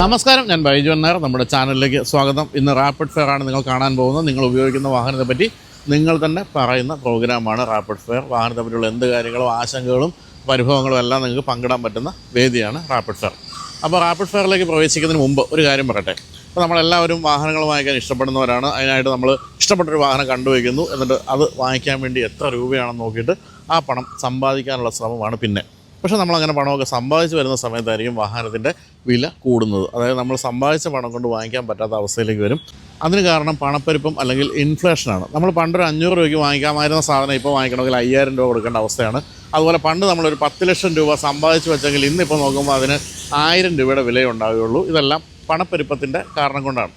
നമസ്കാരം ഞാൻ ബൈജു അന്നാർ നമ്മുടെ ചാനലിലേക്ക് സ്വാഗതം. ഇന്ന് റാപ്പിഡ് ഫെയർ ആണ് നിങ്ങൾ കാണാൻ പോകുന്നത്. നിങ്ങൾ ഉപയോഗിക്കുന്ന വാഹനത്തെ പറ്റി നിങ്ങൾ തന്നെ പറയുന്ന പ്രോഗ്രാമാണ് റാപ്പിഡ് ഫെയർ. വാഹനത്തെ പറ്റിയുള്ള എന്ത് കാര്യങ്ങളും ആശങ്കകളും പരിഭവങ്ങളും എല്ലാം നിങ്ങൾക്ക് പങ്കിടാൻ പറ്റുന്ന വേദിയാണ് റാപ്പിഡ് ഫെയർ. അപ്പോൾ റാപ്പിഡ് ഫെയറിലേക്ക് പ്രവേശിക്കുന്നതിന് മുമ്പ് ഒരു കാര്യം പറയട്ടെ. അപ്പോൾ നമ്മളെല്ലാവരും വാഹനങ്ങൾ വാങ്ങിക്കാൻ ഇഷ്ടപ്പെടുന്നവരാണ്. അതിനായിട്ട് നമ്മൾ ഇഷ്ടപ്പെട്ടൊരു വാഹനം കണ്ടുവയ്ക്കുന്നു. എന്നിട്ട് അത് വാങ്ങിക്കാൻ വേണ്ടി എത്ര രൂപയാണെന്ന് നോക്കിയിട്ട് ആ പണം സമ്പാദിക്കാനുള്ള ശ്രമമാണ് പിന്നെ. പക്ഷേ നമ്മൾ അങ്ങനെ പണമൊക്കെ സമ്പാദിച്ച് വരുന്ന സമയത്തായിരിക്കും വാഹനത്തിന്റെ വില കൂടുന്നത്. അതായത് നമ്മൾ സമ്പാദിച്ച പണം കൊണ്ട് വാങ്ങിക്കാൻ പറ്റാത്ത അവസ്ഥയിലേക്ക് വരും. അതിന് കാരണം പണപ്പെരുപ്പം അല്ലെങ്കിൽ ഇൻഫ്ലേഷനാണ്. നമ്മൾ പണ്ടൊരു അഞ്ഞൂറ് രൂപയ്ക്ക് വാങ്ങിക്കാമായിരുന്ന സാധനം ഇപ്പോൾ വാങ്ങിക്കണമെങ്കിൽ അയ്യായിരം രൂപ കൊടുക്കേണ്ട അവസ്ഥയാണ്. അതുപോലെ പണ്ട് നമ്മളൊരു പത്ത് ലക്ഷം രൂപ സമ്പാദിച്ച് വെച്ചെങ്കിൽ ഇന്നിപ്പോൾ നോക്കുമ്പോൾ അതിന് ആയിരം രൂപയുടെ വിലയേ ഉണ്ടാവുകയുള്ളൂ. ഇതെല്ലാം പണപ്പെരുപ്പത്തിന്റെ കാരണം കൊണ്ടാണ്.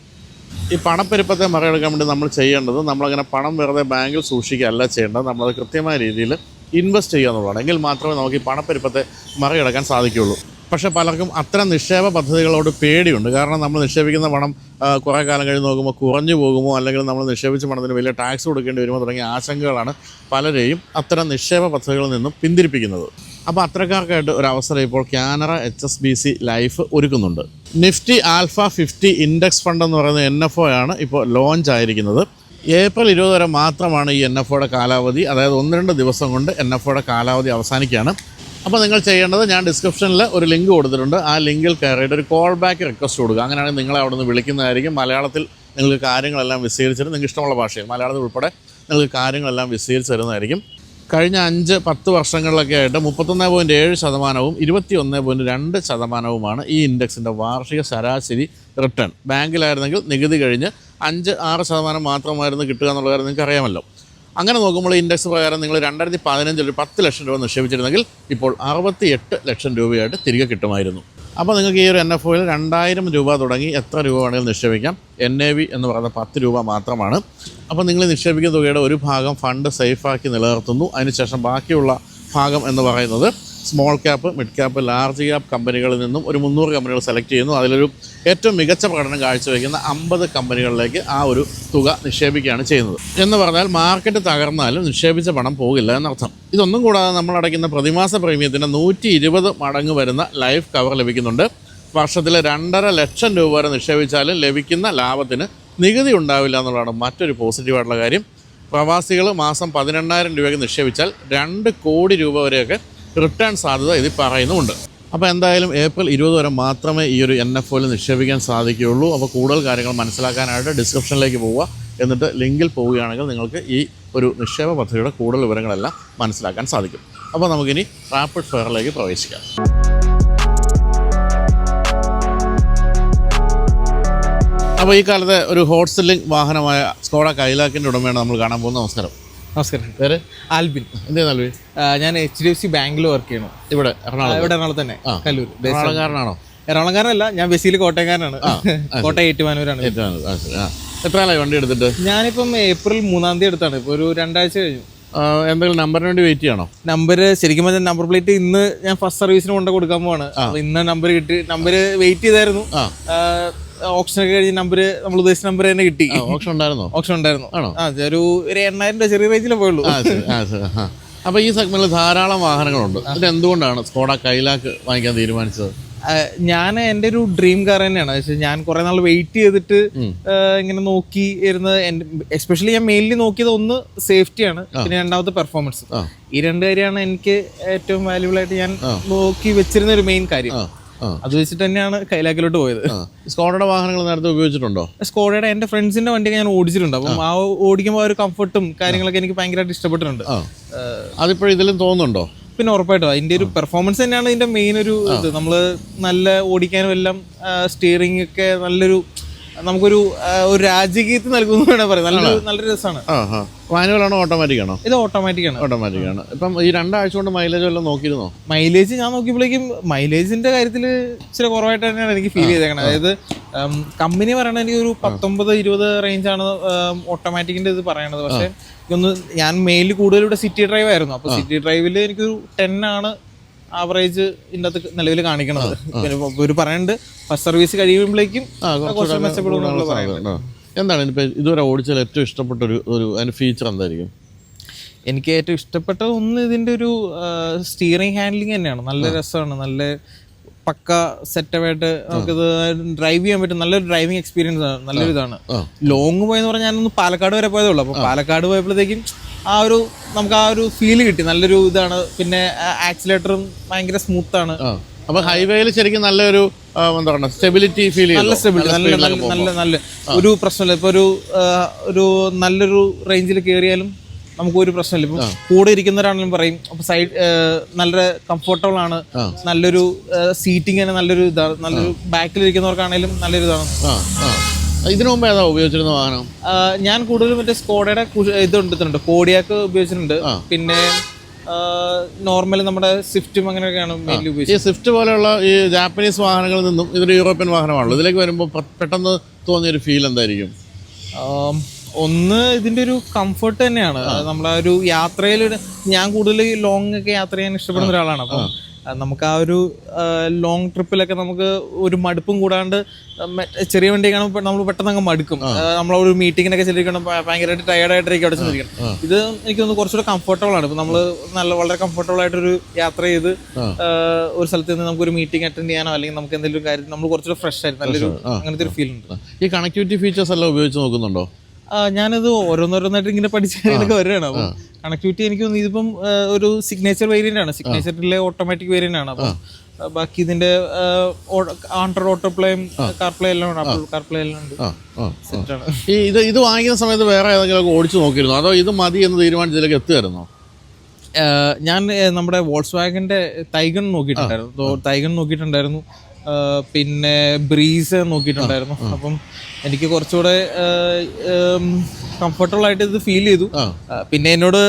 ഈ പണപ്പെരുപ്പത്തെ മറികടക്കാൻ വേണ്ടി നമ്മൾ ചെയ്യേണ്ടത് നമ്മളങ്ങനെ പണം വെറുതെ ബാങ്കിൽ സൂക്ഷിക്കുകയല്ല ചെയ്യേണ്ടത്. നമ്മളത് കൃത്യമായ രീതിയിൽ ഇൻവെസ്റ്റ് ചെയ്യുക എന്നുള്ളതാണ്. എങ്കിൽ മാത്രമേ നമുക്ക് ഈ പണപ്പെരുപ്പത്തെ മറികടക്കാൻ സാധിക്കുകയുള്ളൂ. പക്ഷേ പലർക്കും അത്തരം നിക്ഷേപ പദ്ധതികളോട് പേടിയുണ്ട്. കാരണം നമ്മൾ നിക്ഷേപിക്കുന്ന പണം കുറേ കാലം കഴിഞ്ഞ് നോക്കുമ്പോൾ കുറഞ്ഞു പോകുമോ അല്ലെങ്കിൽ നമ്മൾ നിക്ഷേപിച്ച പണത്തിന് വലിയ ടാക്സ് കൊടുക്കേണ്ടി വരുമോ തുടങ്ങിയ ആശങ്കകളാണ് പലരെയും അത്തരം നിക്ഷേപ പദ്ധതികളിൽ നിന്നും പിന്തിരിപ്പിക്കുന്നത്. അപ്പോൾ അത്തരക്കാർക്കായിട്ട് ഒരു അവസരം ഇപ്പോൾ Canara H S B C life ഒരുക്കുന്നുണ്ട്. Nifty alpha fifty index fund എന്ന് പറയുന്ന എൻ എഫ് ഒ ആണ് ഇപ്പോൾ ലോഞ്ച് ആയിരിക്കുന്നത്. ഏപ്രിൽ ഇരുപത് വരെ മാത്രമാണ് ഈ എൻ എഫ് ഒയുടെ കാലാവധി. അതായത് ഒന്ന് രണ്ട് ദിവസം കൊണ്ട് എൻ എഫ് ഒയുടെ കാലാവധി അവസാനിക്കുകയാണ്. അപ്പോൾ നിങ്ങൾ ചെയ്യേണ്ടത് ഞാൻ ഡിസ്ക്രിപ്ഷനിൽ ഒരു ലിങ്ക് കൊടുത്തിട്ടുണ്ട്. ആ ലിങ്കിൽ കയറിയിട്ട് ഒരു കോൾ ബാക്ക് റിക്വസ്റ്റ് കൊടുക്കുക. അങ്ങനെയാണെങ്കിൽ നിങ്ങളെ അവിടെ നിന്ന് വിളിക്കുന്നതായിരിക്കും. മലയാളത്തിൽ നിങ്ങൾക്ക് കാര്യങ്ങളെല്ലാം വിശദീകരിച്ചിട്ട് നിങ്ങൾക്ക് ഇഷ്ടമുള്ള ഭാഷയിൽ മലയാളത്തിൽ ഉൾപ്പെടെ നിങ്ങൾക്ക് കാര്യങ്ങളെല്ലാം വിശദീകരിച്ച് തരുന്നതായിരിക്കും. കഴിഞ്ഞ അഞ്ച് പത്ത് വർഷങ്ങളിലൊക്കെ ആയിട്ട് മുപ്പത്തൊന്ന് പോയിന്റ് ഏഴ് ശതമാനവും ഇരുപത്തി ഒന്ന് പോയിന്റ് രണ്ട് ശതമാനവുമാണ് ഈ ഇൻഡെക്സിന്റെ വാർഷിക ശരാശരി റിട്ടേൺ. ബാങ്കിലായിരുന്നെങ്കിൽ നികുതി കഴിഞ്ഞ് അഞ്ച് ആറ് ശതമാനം മാത്രമായിരുന്നു കിട്ടുക എന്നുള്ള കാര്യം നിങ്ങൾക്ക് അറിയാമല്ലോ. അങ്ങനെ നോക്കുമ്പോൾ ഇൻഡെക്സ് പ്രകാരം നിങ്ങൾ രണ്ടായിരത്തി പതിനഞ്ചിൽ ഒരു പത്ത് ലക്ഷം രൂപ നിക്ഷേപിച്ചിരുന്നെങ്കിൽ ഇപ്പോൾ അറുപത്തി എട്ട് ലക്ഷം രൂപയായിട്ട് തിരികെ കിട്ടുമായിരുന്നു. അപ്പോൾ നിങ്ങൾക്ക് ഈ ഒരു എൻ എഫ് ഒയിൽ രണ്ടായിരം രൂപ തുടങ്ങി എത്ര രൂപ വേണമെങ്കിലും നിക്ഷേപിക്കാം. എൻ എ വി എന്ന് പറയുന്ന പത്ത് രൂപ മാത്രമാണ്. അപ്പോൾ നിങ്ങൾ നിക്ഷേപിക്കുന്ന തുകയുടെ ഒരു ഭാഗം ഫണ്ട് സേഫാക്കി നിലനിർത്തുന്നു. അതിനുശേഷം ബാക്കിയുള്ള ഭാഗം എന്ന് പറയുന്നത് small cap mid cap large cap കമ്പനികളിൽ നിന്നും ഒരു മുന്നൂറ് കമ്പനികൾ സെലക്ട് ചെയ്യുന്നു. അതിലൊരു ഏറ്റവും മികച്ച പ്രകടനം കാഴ്ചവെക്കുന്ന അമ്പത് കമ്പനികളിലേക്ക് ആ ഒരു തുക നിക്ഷേപിക്കുകയാണ് ചെയ്യുന്നത്. എന്ന് പറഞ്ഞാൽ മാർക്കറ്റ് തകർന്നാലും നിക്ഷേപിച്ച പണം പോകില്ല എന്നർത്ഥം. ഇതൊന്നും കൂടാതെ നമ്മൾ അടയ്ക്കുന്ന പ്രതിമാസ പ്രീമിയത്തിന് നൂറ്റി ഇരുപത് മടങ്ങ് വരുന്ന ലൈഫ് കവർ ലഭിക്കുന്നുണ്ട്. വർഷത്തിലെ രണ്ടര ലക്ഷം രൂപ വരെ നിക്ഷേപിച്ചാലും ലഭിക്കുന്ന ലാഭത്തിന് നികുതി ഉണ്ടാവില്ല എന്നുള്ളതാണ് മറ്റൊരു പോസിറ്റീവായിട്ടുള്ള കാര്യം. പ്രവാസികൾ മാസം പതിനെണ്ണായിരം രൂപയ്ക്ക് നിക്ഷേപിച്ചാൽ രണ്ട് കോടി രൂപ വരെയൊക്കെ റിട്ടേൺ സാധ്യത ഇതിൽ പറയുന്നുമുണ്ട്. അപ്പോൾ എന്തായാലും ഏപ്രിൽ ഇരുപത് വരെ മാത്രമേ ഈ ഒരു എൻ എഫ് ഒയിൽ നിക്ഷേപിക്കാൻ സാധിക്കുകയുള്ളൂ. അപ്പോൾ കൂടുതൽ കാര്യങ്ങൾ മനസ്സിലാക്കാനായിട്ട് ഡിസ്ക്രിപ്ഷനിലേക്ക് പോവുക. എന്നിട്ട് ലിങ്കിൽ പോവുകയാണെങ്കിൽ നിങ്ങൾക്ക് ഈ ഒരു നിക്ഷേപ പദ്ധതിയുടെ കൂടുതൽ വിവരങ്ങളെല്ലാം മനസ്സിലാക്കാൻ സാധിക്കും. അപ്പോൾ നമുക്കിനി റാപ്പിഡ് ഫെയറിലേക്ക് പ്രവേശിക്കാം. അപ്പോൾ ഈ കാലത്തെ ഒരു ഹോട്ട് സെല്ലിംഗ് വാഹനമായ സ്കോഡ കൈലാക്കിന്റെ ഉടമയാണ് നമ്മൾ കാണാൻ പോകുന്നത്. നമസ്കാരം. നമസ്കാരം. പേര്? ആൽബിൻ. എന്തേ ആൽബിൻ? ഞാൻ എച്ച് ഡി എഫ് സി ബാങ്കിൽ വർക്ക് ചെയ്യണം ഇവിടെ എറണാകുളം. ഇവിടെ എറണാകുളം തന്നെ. കല്ലൂർ. എറണാകുളംകാരനാണോ? എറണാകുളംകാരനല്ല ഞാൻ ബേസിക്കലി കോട്ടയക്കാരനാണ് കോട്ടയം ഏറ്റുമാനൂരാണ്. എത്ര ആളായി വണ്ടി എടുത്തിട്ട്? ഞാനിപ്പം ഏപ്രിൽ മൂന്നാം തീയതി എടുത്താണ്. ഇപ്പോൾ ഒരു രണ്ടാഴ്ച കഴിഞ്ഞു. എന്തെങ്കിലും നമ്പറിന് വേണ്ടി വെയിറ്റ് ചെയ്യണോ? നമ്പർ ശരിക്കും പറഞ്ഞാൽ നമ്പർ പ്ലേറ്റ് ഇന്ന് ഞാൻ ഫസ്റ്റ് സർവീസിന് കൊണ്ട് കൊടുക്കാൻ പോവാണ്. അപ്പോൾ ഇന്ന് നമ്പർ കിട്ടി നമ്പർ വെയിറ്റ് ചെയ്തായിരുന്നു. ഓപ്ഷൻ ഒക്കെ കഴിഞ്ഞ നമ്പർ നമ്മൾ ഉദ്ദേശിച്ച നമ്പർ തന്നെ കിട്ടി. ഓപ്ഷൻ ഉണ്ടായിരുന്നു? ഓപ്ഷൻ ഉണ്ടായിരുന്നു. ആണോ? ആ ഒരു ഒരു എണ്ണായിരം രൂപ ചെറിയ റേഞ്ചിലേ പോയുള്ളൂ. അപ്പൊ ഈ സെഗ്മെന്റിൽ ധാരാളം വാഹനങ്ങളുണ്ട്. അത് എന്തുകൊണ്ടാണ് സ്കോഡ കൈലാക്ക് വാങ്ങിക്കാൻ തീരുമാനിച്ചത്? ഞാൻ എന്റെ ഒരു ഡ്രീം കാർ തന്നെയാണ്. പക്ഷേ ഞാൻ കുറെ നാൾ വെയിറ്റ് ചെയ്തിട്ട് ഇങ്ങനെ നോക്കി ഇരുന്ന് എസ്പെഷ്യലി ഞാൻ മെയിൻലി നോക്കിയത് ഒന്ന് സേഫ്റ്റിയാണ് പിന്നെ രണ്ടാമത്തെ പെർഫോമൻസ് ഈ രണ്ട് കാര്യമാണ് എനിക്ക് ഏറ്റവും വാല്യുബിൾ ആയിട്ട് ഞാൻ നോക്കി വെച്ചിരുന്ന ഒരു മെയിൻ കാര്യം. അത് വെച്ചിട്ട് തന്നെയാണ് കൈലാക്കിലോട്ട് പോയത്. സ്കോഡയുടെ വാഹനങ്ങൾ നേരത്തെ ഉപയോഗിച്ചിട്ടുണ്ടോ? സ്കോഡയുടെ എന്റെ ഫ്രണ്ട്സിന്റെ വണ്ടിയൊക്കെ ഞാൻ ഓടിച്ചിട്ടുണ്ട്. അപ്പം ആ. ഓടിക്കുമ്പോൾ ആ ഒരു കംഫർട്ടും കാര്യങ്ങളൊക്കെ എനിക്ക് ഭയങ്കരമായിട്ട് ഇഷ്ടപ്പെട്ടിട്ടുണ്ട്. അതിപ്പോഴും ഇതിലും തോന്നുന്നുണ്ടോ? പിന്നെ ഉറപ്പായിട്ടും. അതിന്റെ ഒരു പെർഫോമൻസ് തന്നെയാണ് ഇതിന്റെ മെയിൻ ഒരു ഇത്. നമ്മൾ നല്ല ഓടിക്കാനും എല്ലാം സ്റ്റിയറിംഗ് ഒക്കെ നല്ലൊരു നമുക്കൊരു ഒരു രാജകീയത്ത് നൽകുന്നു വേണേ പറയാം. നല്ലൊരു നല്ലൊരു രസമാണ്. മാനുവലാണോ ഓട്ടോമാറ്റിക് ആണോ ഇത് ഓട്ടോമാറ്റിക് ആണ് ഓട്ടോമാറ്റിക് ആണ് ഇപ്പം ഈ രണ്ടാഴ്ച കൊണ്ട് മൈലേജ് വല്ലതും നോക്കിയിരുന്നോ? മൈലേജ് ഞാൻ നോക്കിയപ്പോഴേക്കും മൈലേജിന്റെ കാര്യത്തിൽ ഇച്ചിരി കുറവായിട്ട് തന്നെയാണ് എനിക്ക് ഫീൽ ചെയ്തേക്കണത്. അതായത് കമ്പനി പറയണത് എനിക്ക് ഒരു പത്തൊമ്പത് ഇരുപത് റേഞ്ചാണ് ഓട്ടോമാറ്റിക്കിന്റെ ഇത് പറയണത്. പക്ഷെ ഇതൊന്ന് ഞാൻ മെയിലിൽ കൂടുതൽ ഇവിടെ സിറ്റി ഡ്രൈവ് ആയിരുന്നു. അപ്പൊ സിറ്റി ഡ്രൈവിൽ എനിക്കൊരു ടെൻ ആണ് ആവറേജ് ഇതിന്റെ അകത്ത് നിലവിൽ കാണിക്കണത്. പിന്നെ ഒരു പറയണ്ട് ഫസ്റ്റ് സർവീസ് കഴിയുമ്പോഴേക്കും. എന്താണ് ഇനിയിപ്പോൾ ഇതുവരെ ഓടിച്ചാൽ ഏറ്റവും ഇഷ്ടപ്പെട്ട ഒരു ഒരു അതിന്റെ ഫീച്ചർ എന്തായിരിക്കും? എനിക്ക് ഏറ്റവും ഇഷ്ടപ്പെട്ടത് ഒന്ന് ഇതിന്റെ ഒരു സ്റ്റിയറിംഗ് ഹാൻഡ്ലിംഗ് തന്നെയാണ്. നല്ല രസമാണ്. നല്ല പക്ക സെറ്റപ്പായിട്ട് നമുക്കിത് ഡ്രൈവ് ചെയ്യാൻ പറ്റും. നല്ലൊരു ഡ്രൈവിംഗ് എക്സ്പീരിയൻസ് ആണ്. നല്ലൊരു ഇതാണ്. ലോങ് പോയെന്ന് പറഞ്ഞാൽ ഞാനൊന്ന് പാലക്കാട് വരെ പോയതേ ഉള്ളൂ. അപ്പോൾ പാലക്കാട് പോയപ്പോഴത്തേക്കും ആ ഒരു നമുക്ക് ആ ഒരു ഫീൽ കിട്ടി. നല്ലൊരു ഇതാണ്. പിന്നെ ആക്സിലേറ്ററും ഭയങ്കര സ്മൂത്ത് ആണ്. അപ്പൊ ഹൈവേയിൽ ശരിക്കും നല്ലൊരു ആ, എന്താ പറയുക സ്റ്റെബിലിറ്റി ഫീൽ നല്ല സ്റ്റെബിലിറ്റി നല്ല നല്ല ഒരു പ്രശ്നമില്ല. ഇപ്പൊ ഒരു ഒരു നല്ലൊരു റേഞ്ചിൽ കയറിയാലും നമുക്ക് ഒരു പ്രശ്നമില്ല. ഇപ്പം കൂടെ ഇരിക്കുന്നവരാണെങ്കിലും പറയും അപ്പൊ സൈഡ് നല്ല കംഫർട്ടബിൾ ആണ്. നല്ലൊരു സീറ്റിംഗ് തന്നെ നല്ലൊരു ഇതാണ്. നല്ലൊരു ബാക്കിൽ ഇരിക്കുന്നവർക്കാണെങ്കിലും നല്ലൊരു ഇതാണ്. ഇതിനു മുമ്പ് ഏതാ ഉപയോഗിച്ചിരുന്ന വാഹനം? ഞാൻ കൂടുതലും മറ്റേ സ്കോഡയുടെ ഇത് എടുത്തിട്ടുണ്ട് കോഡിയാക്ക് ഉപയോഗിച്ചിട്ടുണ്ട്. പിന്നെ നോർമൽ നമ്മുടെ സ്വിഫ്റ്റും അങ്ങനെയൊക്കെയാണ് മെയിൻലി ഉപയോഗിച്ചത് ഈ സ്വിഫ്റ്റ് പോലെയുള്ള ഈ ജാപ്പനീസ് വാഹനങ്ങളിൽ നിന്നും ഇതൊരു യൂറോപ്യൻ വാഹനമാണല്ലോ. ഇതിലേക്ക് വരുമ്പോൾ പെട്ടെന്ന് പെട്ടെന്ന് തോന്നിയൊരു ഫീൽ എന്തായിരിക്കും? ഒന്ന് ഇതിന്റെ ഒരു കംഫർട്ട് തന്നെയാണ്. നമ്മളെ ഒരു യാത്രയിൽ ഞാൻ കൂടുതൽ ലോങ് ഒക്കെ യാത്ര ചെയ്യാൻ ഇഷ്ടപ്പെടുന്ന ഒരാളാണ്. അപ്പം നമുക്ക് ആ ഒരു ലോങ് ട്രിപ്പിലൊക്കെ നമുക്ക് ഒരു മടുപ്പും കൂടാണ്ട് ചെറിയ വണ്ടി കാണുമ്പോൾ നമ്മൾ പെട്ടെന്ന് അങ്ങ് മടുക്കും. നമ്മളൊരു മീറ്റിങ്ങിനൊക്കെ ചെല്ലിരിക്കണം ഭയങ്കരമായിട്ട് ടയർഡായിട്ടായിരിക്കും അവിടെ ചെന്നിരിക്കണം. ഇത് എനിക്ക് തോന്നുന്നു കുറച്ചുകൂടെ കംഫർട്ടബിൾ ആണ്. ഇപ്പൊ നമ്മൾ നല്ല വളരെ കംഫർട്ടബിൾ ആയിട്ടൊരു യാത്ര ചെയ്ത് ഒരു സ്ഥലത്ത് നിന്ന് നമുക്ക് ഒരു മീറ്റിംഗ് അറ്റൻഡ് ചെയ്യാനോ അല്ലെങ്കിൽ നമുക്ക് എന്തെങ്കിലും കാര്യം നമ്മൾ കുറച്ചുകൂടെ ഫ്രഷ് ആയിട്ട് നല്ലൊരു അങ്ങനത്തെ ഒരു ഫീൽ ഉണ്ട്. ഈ കണക്ടിവിറ്റി ഫീച്ചേഴ്സ് എല്ലാം ഉപയോഗിച്ച് നോക്കുന്നുണ്ടോ? ഞാനത് ഓരോന്നോരോന്നായിട്ട് ഇങ്ങനെ പഠിച്ചൊക്കെ വരികയാണ്. അപ്പം കണക്ടിവിറ്റി എനിക്ക് തോന്നുന്നു ഇതിപ്പം ഒരു സിഗ്നേച്ചർ വേരിയന്റ് ആണ്. സിഗ്നേച്ചറിലെ ഓട്ടോമാറ്റിക് വേരിയന്റ് ആണ്. അപ്പം ബാക്കി ഇതിന്റെ ആണ്ടർ ഓട്ടോ പ്ലേയും കാർപ്ലേ എല്ലാം ഉണ്ട്. കാർപ്ലേ എല്ലാം ഉണ്ട്. ഈ ഇത് ഇത് വാങ്ങിക്കുന്ന സമയത്ത് വേറെ ഏതെങ്കിലും ഓടിച്ചു നോക്കിയിരുന്നു? അതോ ഇത് മതി എന്ന് തീരുമാനിച്ചതിലേക്ക് എത്തുമായിരുന്നോ? ഞാൻ നമ്മുടെ വോൾസ് വാഗന്റെ തൈഗൺ നോക്കിയിട്ടുണ്ടായിരുന്നു. തൈഗൺ നോക്കിയിട്ടുണ്ടായിരുന്നു. പിന്നെ ബ്രീസ് നോക്കിയിട്ടുണ്ടായിരുന്നു. അപ്പം എനിക്ക് കുറച്ചുകൂടെ കംഫർട്ടബിൾ ആയിട്ട് ഇത് ഫീൽ ചെയ്തു. പിന്നെ എന്നോട്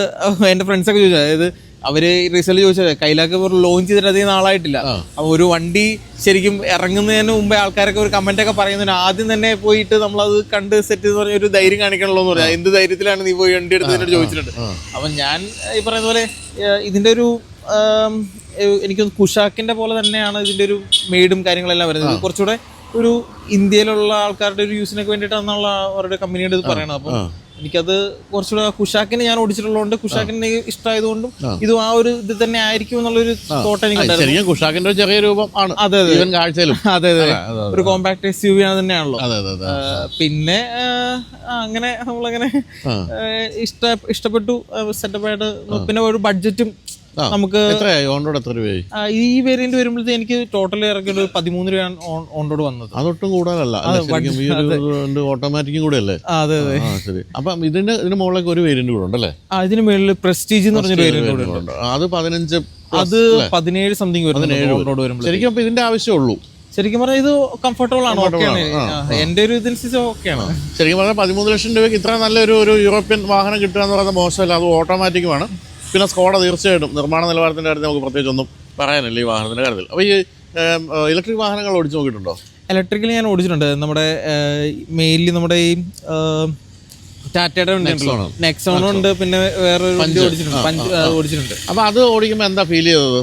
എന്റെ ഫ്രണ്ട്സൊക്കെ ചോദിച്ചു. അതായത് അവർ റിസൾട്ട് ചോദിച്ചത് കൈലാക്ക് ലോഞ്ച് ചെയ്തിട്ട് അധികം നാളായിട്ടില്ല. അപ്പൊ ഒരു വണ്ടി ശരിക്കും ഇറങ്ങുന്നതിന് മുമ്പേ ആൾക്കാരൊക്കെ ഒരു കമന്റ് ഒക്കെ പറയുന്നതിന് ആദ്യം തന്നെ പോയിട്ട് നമ്മൾ അത് കണ്ട് സെറ്റ് എന്ന് പറഞ്ഞ ഒരു ധൈര്യം കാണിക്കണല്ലോ എന്ന് പറയാം എന്ത് ധൈര്യത്തിലാണ് നീ പോയി വണ്ടി എടുത്തതിനോട് ചോദിച്ചിട്ടുണ്ട്. അപ്പൊ ഞാൻ ഈ പറയുന്ന പോലെ ഇതിന്റെ ഒരു എനിക്കൊന്ന് കുഷാക്കിന്റെ പോലെ തന്നെയാണ് ഇതിന്റെ ഒരു മെയ്ഡും കാര്യങ്ങളെല്ലാം വരുന്നത്. കുറച്ചുകൂടെ ഒരു ഇന്ത്യയിലുള്ള ആൾക്കാരുടെ ഒരു യൂസിനൊക്കെ വേണ്ടിയിട്ടാണെന്നുള്ള അവരുടെ കമ്പനിയുടെ ഇത് പറയണത്. അപ്പം എനിക്കത് കുറച്ചുകൂടെ കുഷാക്കിനെ ഞാൻ ഓടിച്ചിട്ടുള്ളതുകൊണ്ട് കുഷാക്കിനെ ഇഷ്ടമായതുകൊണ്ടും ഇതും ആ ഒരു ഇത് തന്നെ ആയിരിക്കും എന്നുള്ളൊരു തോട്ട് എനിക്ക് കുഷാക്കിന്റെ ചെറിയ രൂപം ആണ്. അതെ അതെ. കാഴ്ചയിലും. അതെ അതെ ഒരു കോമ്പാക്ട് എസ് യു വി തന്നെയാണല്ലോ പിന്നെ അങ്ങനെ നമ്മളങ്ങനെ ഇഷ്ട ഇഷ്ടപ്പെട്ടു സെറ്റപ്പായിട്ട് പിന്നെ ഒരു ബഡ്ജറ്റും. നമുക്ക് എത്രയായി? ഓൺറോഡ് എത്ര രൂപയായി? ഈ വേരിയന്റ് വരുമ്പോഴത്തെ എനിക്ക് ടോട്ടൽ ഇറക്കിയ ഒരു പതിമൂന്ന് രൂപയാണ് ഓൺറോഡ് വന്നത്. അതൊട്ടും കൂടുതലല്ല ഓട്ടോമാറ്റിക്കും കൂടെ അല്ലേ അതെ. അതെ ശരി. അപ്പം ഇതിന്റെ ഇതിന് മുകളിലേക്ക് ഒരു വേരിയന്റ് കൂടെ ഉണ്ടല്ലേ? ഇതിന് മുകളിൽ പ്രസ്റ്റീജ് എന്ന് പറഞ്ഞ വേരിയന്റ് കൂടെ ഉണ്ട്. അത് പതിനഞ്ച് അത് പതിനേഴ് സംതിങ് വരുന്നത് ഓൺറോഡ് വരുമ്പോൾ ശരിക്കും അപ്പൊ ഇതിന്റെ ആവശ്യമുള്ളൂ ശരിക്കും പറഞ്ഞാൽ ഇത് കംഫർട്ടബിൾ ആണ് എന്റെ ഒരു ഇതനുസരിച്ച് ഓക്കെയാണ് ശരിക്കും പറഞ്ഞാൽ പതിമൂന്ന് ലക്ഷം രൂപയ്ക്ക് ഇത്ര നല്ലൊരു ഒരു യൂറോപ്യൻ വാഹനം കിട്ടുക എന്ന് പറയുന്നത് മോശമല്ല. അത് ഓട്ടോമാറ്റിക്കുമാണ് പിന്നെ സ്കോഡ തീർച്ചയായിട്ടും നിർമ്മാണ നിലവാരത്തിന്റെ കാര്യത്തിൽ നമുക്ക് പ്രത്യേകിച്ച് ഒന്നും പറയാനില്ല ഈ വാഹനത്തിന്റെ കാര്യത്തിൽ. അപ്പോൾ ഈ ഇലക്ട്രിക് വാഹനങ്ങൾ ഓടിച്ചു നോക്കിയിട്ടുണ്ടോ? ഇലക്ട്രിക്കൽ ഞാൻ ഓടിച്ചിട്ടുണ്ട്. നമ്മുടെ മെയിൻലി നമ്മുടെ ഈ ടാറ്റയുടെ നെക്സോൺ ഉണ്ട് പിന്നെ വേറെ വണ്ടി ഓടിച്ചിട്ടുണ്ട്. ഓടിച്ചിട്ടുണ്ട്. അപ്പോൾ അത് ഓടിക്കുമ്പോൾ എന്താ ഫീൽ ചെയ്തത്?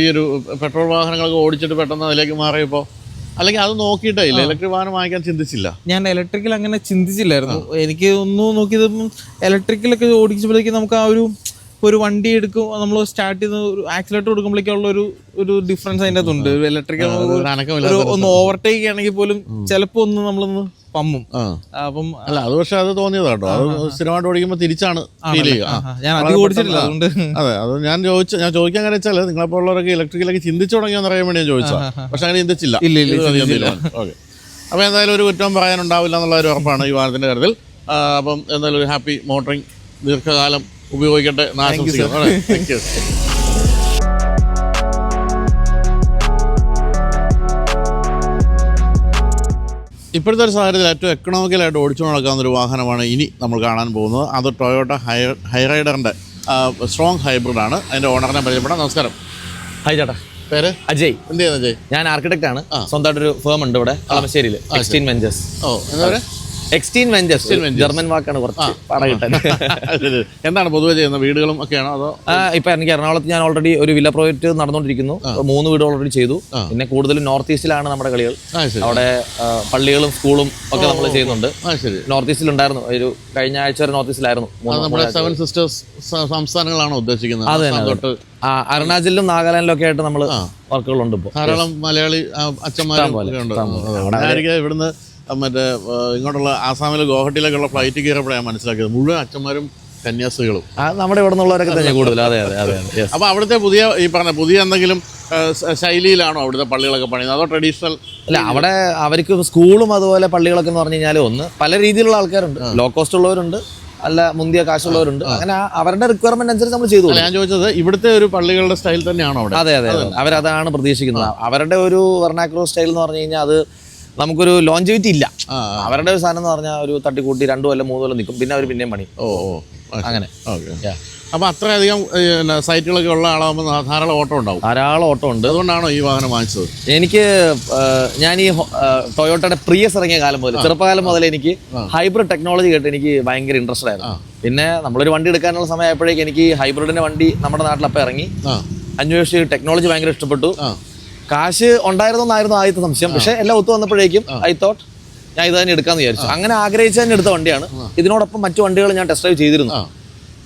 ഈ ഒരു പെട്രോൾ വാഹനങ്ങളൊക്കെ ഓടിച്ചിട്ട് പെട്ടെന്ന് അതിലേക്ക് മാറിയപ്പോൾ അല്ലെങ്കിൽ അത് നോക്കിയിട്ടേ ഇല്ല? ഇലക്ട്രിക് വാഹനം വാങ്ങിക്കാൻ ചിന്തിച്ചില്ല? ഞാൻ ഇലക്ട്രിക്കൽ അങ്ങനെ ചിന്തിച്ചില്ലായിരുന്നു. എനിക്ക് ഒന്നും നോക്കിയത് ഇലക്ട്രിക്കലൊക്കെ ഓടിക്കുമ്പോഴേക്കും നമുക്ക് ആ ഒരു ഒരു വണ്ടി എടുക്കും നമ്മൾ സ്റ്റാർട്ട് ചെയ്ത് ഒരു ആക്സിലേറ്റർ കൊടുക്കുമ്പോഴേക്കുള്ള ഒരു ഒരു ഡിഫറൻസ് അതിന്റെ അകത്തുണ്ട്. ഇലക്ട്രിക്കൽ ഒന്ന് ഓവർടേക്ക് ചെയ്യണമെങ്കിൽ പോലും ചിലപ്പോൾ ഒന്ന് നമ്മളൊന്ന് പമ്മും. അപ്പം അല്ല അത് പക്ഷെ അത് തോന്നിയതാട്ടോ. അത് സ്ഥിരമായിട്ട് ഓടിക്കുമ്പോൾ തിരിച്ചാണ് ഫീൽ ചെയ്യുക. ഞാൻ അധികം ഓടിച്ചിട്ടില്ല അതുകൊണ്ട്. അതെ അത് ഞാൻ ചോദിച്ച ഞാൻ ചോദിക്കാൻ കാര്യം വെച്ചാൽ നിങ്ങളെപ്പോലുള്ളവരൊക്കെ ഇലക്ട്രിക്കലൊക്കെ ചിന്തിച്ചു തുടങ്ങിയെന്ന് അറിയാൻ വേണ്ടി ഞാൻ ചോദിച്ചാ പക്ഷെ അങ്ങനെ ചിന്തിച്ചില്ല. ഇല്ല, ഇല്ല, ഓക്കെ അപ്പോൾ എന്തായാലും ഒരു കുറ്റം പറയാനുണ്ടാവില്ല എന്നുള്ള ഒരു ഉറപ്പാണ് ഈ വാഹനത്തിന്റെ കാര്യത്തിൽ. അപ്പം എന്തായാലും ഒരു ഹാപ്പി മോട്ടറിങ് ദീർഘകാലം ഉപയോഗിക്കട്ടെ എന്ന് ആശംസിക്കുന്നു. ഇപ്പോഴത്തെ ഒരു സാഹചര്യത്തിൽ ഏറ്റവും എക്കണോമിക്കലായിട്ട് ഓടിച്ചു നടക്കാവുന്ന ഒരു വാഹനമാണ് ഇനി നമ്മൾ കാണാൻ പോകുന്നത്. അത് ടൊയോട്ട ഹൈ ഹൈറൈഡറിന്റെ സ്ട്രോങ് ഹൈബ്രിഡ് ആണ്. അതിന്റെ ഓണറിനെ പരിചയപ്പെടാം. നമസ്കാരം. ഹായ് ചേട്ടാ. പേര്? അജയ്. എന്ത് ചെയ്യുന്നത് അജയ്? ഞാൻ ആർക്കിടെക്റ്റ് ആണ്. സ്വന്തമായിട്ടൊരു ഫേം ഉണ്ട് ഇവിടെ കളമശ്ശേരിയിൽ എക്സ്റ്റീൻ വെഞ്ചേഴ്സ് ഓ എന്താ പറയുക എക്സ്റ്റീൻ വെഞ്ചസ് ജർമ്മൻ വാക്കാണ് കുറച്ച് പടം കിട്ടാൻ എന്താണ് പൊതുവെ ചെയ്യുന്നത്? വീടുകളും ഒക്കെയാണോ അതോ ഇപ്പൊ എനിക്ക് എറണാകുളത്ത് ഞാൻ ഓൾറെഡി ഒരു വില്ല പ്രോജക്റ്റ് നടന്നുകൊണ്ടിരിക്കുന്നു. മൂന്ന് വീട് ഓൾറെഡി ചെയ്തു. പിന്നെ കൂടുതലും നോർത്ത് ഈസ്റ്റിലാണ് നമ്മുടെ കളികൾ. അവിടെ പള്ളികളും സ്കൂളും ഒക്കെ നമ്മൾ ചെയ്യുന്നുണ്ട്. നോർത്ത് ഈസ്റ്റിൽ ഉണ്ടായിരുന്നു. ഒരു കഴിഞ്ഞ ആഴ്ച വരെ നോർത്ത് ഈസ്റ്റിലായിരുന്നു സെവൻ സിസ്റ്റേഴ്സ് സംസ്ഥാനങ്ങളാണോ ഉദ്ദേശിക്കുന്നത്? അതെ. അരുണാചലിലും നാഗാലാൻഡിലും ഒക്കെ ആയിട്ട് നമ്മൾ വർക്കുകളുണ്ട് ഇപ്പോൾ ധാരാളം മലയാളി അച്ഛന്മാരും. ഇവിടുന്ന് മറ്റേ ഇങ്ങോട്ടുള്ള ആസാമിലെ ഗുവാഹട്ടിയിലേക്കുള്ള ഫ്ലൈറ്റ് കയറിയപ്പോഴാണ് മനസ്സിലാക്കിയത്. മുഴുവൻ അച്ഛന്മാരും കന്യാസ്ത്രീകളും. ആ, നമ്മുടെ ഇവിടെ നിന്നുള്ളവരൊക്കെ തന്നെ. കൂടുതൽ. അതെ അതെ അതെ അപ്പോൾ അവിടുത്തെ പുതിയ ഈ പറഞ്ഞ പുതിയ എന്തെങ്കിലും ശൈലിയിലാണോ അവിടുത്തെ പള്ളികളൊക്കെ പണിയുന്നത്? അതോ ട്രഡീഷണൽ അല്ല അവിടെ അവർക്ക് സ്കൂളും അതുപോലെ പള്ളികളൊക്കെ എന്ന് പറഞ്ഞു കഴിഞ്ഞാൽ ഒന്ന് പല രീതിയിലുള്ള ആൾക്കാരുണ്ട്. ലോ കോസ്റ്റ് ഉള്ളവരുണ്ട് അല്ല മുന്തിയ കാശുള്ളവരുണ്ട്. അങ്ങനെ അവരുടെ റിക്വയർമെന്റ് അനുസരിച്ച് നമ്മൾ ചെയ്തു ഞാൻ ചോദിച്ചത് ഇവിടുത്തെ ഒരു പള്ളികളുടെ സ്റ്റൈൽ തന്നെയാണോ അവിടെ? അതെ അതെ അതെ. അവരതാണ് പ്രതീക്ഷിക്കുന്നത്. അവരുടെ ഒരു വെർണാക്കുലർ സ്റ്റൈൽ എന്ന് പറഞ്ഞു കഴിഞ്ഞാൽ അത് നമുക്കൊരു ലോഞ്ചിവിറ്റി ഇല്ല. അവരുടെ ഒരു സാധനം എന്ന് പറഞ്ഞാൽ ഒരു തട്ടിക്കൂട്ടി രണ്ടു കൊല്ലം മൂന്ന് കൊല്ലം നിൽക്കും. പിന്നെ അവർ പിന്നെയും പണി. ഓ ഓ. അങ്ങനെ. അപ്പൊ അത്രയധികം സൈറ്റുകളൊക്കെ ഉള്ള ആളാകുമ്പോൾ ധാരാളം ഓട്ടോ ഉണ്ടാവും. ധാരാളം ഓട്ടോ ഉണ്ട്. അതുകൊണ്ടാണോ ഈ വാഹനം വാങ്ങിച്ചത്? എനിക്ക് ഞാൻ ഈ ടൊയോട്ടയുടെ പ്രിയസ് ഇറങ്ങിയ കാലം മുതൽ ചെറുപ്പകാലം മുതൽ എനിക്ക് ഹൈബ്രിഡ് ടെക്നോളജി കേട്ട് എനിക്ക് ഭയങ്കര ഇൻട്രസ്റ്റ് ആയിരുന്നു. പിന്നെ നമ്മളൊരു വണ്ടി എടുക്കാനുള്ള സമയമായപ്പോഴേക്ക് എനിക്ക് ഹൈബ്രിഡിന്റെ വണ്ടി നമ്മുടെ നാട്ടിൽ അപ്പം ഇറങ്ങി അന്വേഷിച്ച് ടെക്നോളജി ഭയങ്കര ഇഷ്ടപ്പെട്ടു. കാശ് ഉണ്ടായിരുന്നെന്നായിരുന്നു ആദ്യത്തെ സംശയം. പക്ഷെ എല്ലാം ഒത്തു വന്നപ്പോഴേക്കും ഐ തോട്ട് ഞാൻ ഇത് തന്നെ എടുക്കാന്ന് വിചാരിച്ചു. അങ്ങനെ ആഗ്രഹിച്ച് തന്നെ എടുത്ത വണ്ടിയാണ്. ഇതിനോടൊപ്പം മറ്റു വണ്ടികൾ ഞാൻ ടെസ്റ്റ് ഡ്രൈവ് ചെയ്തിരുന്നു.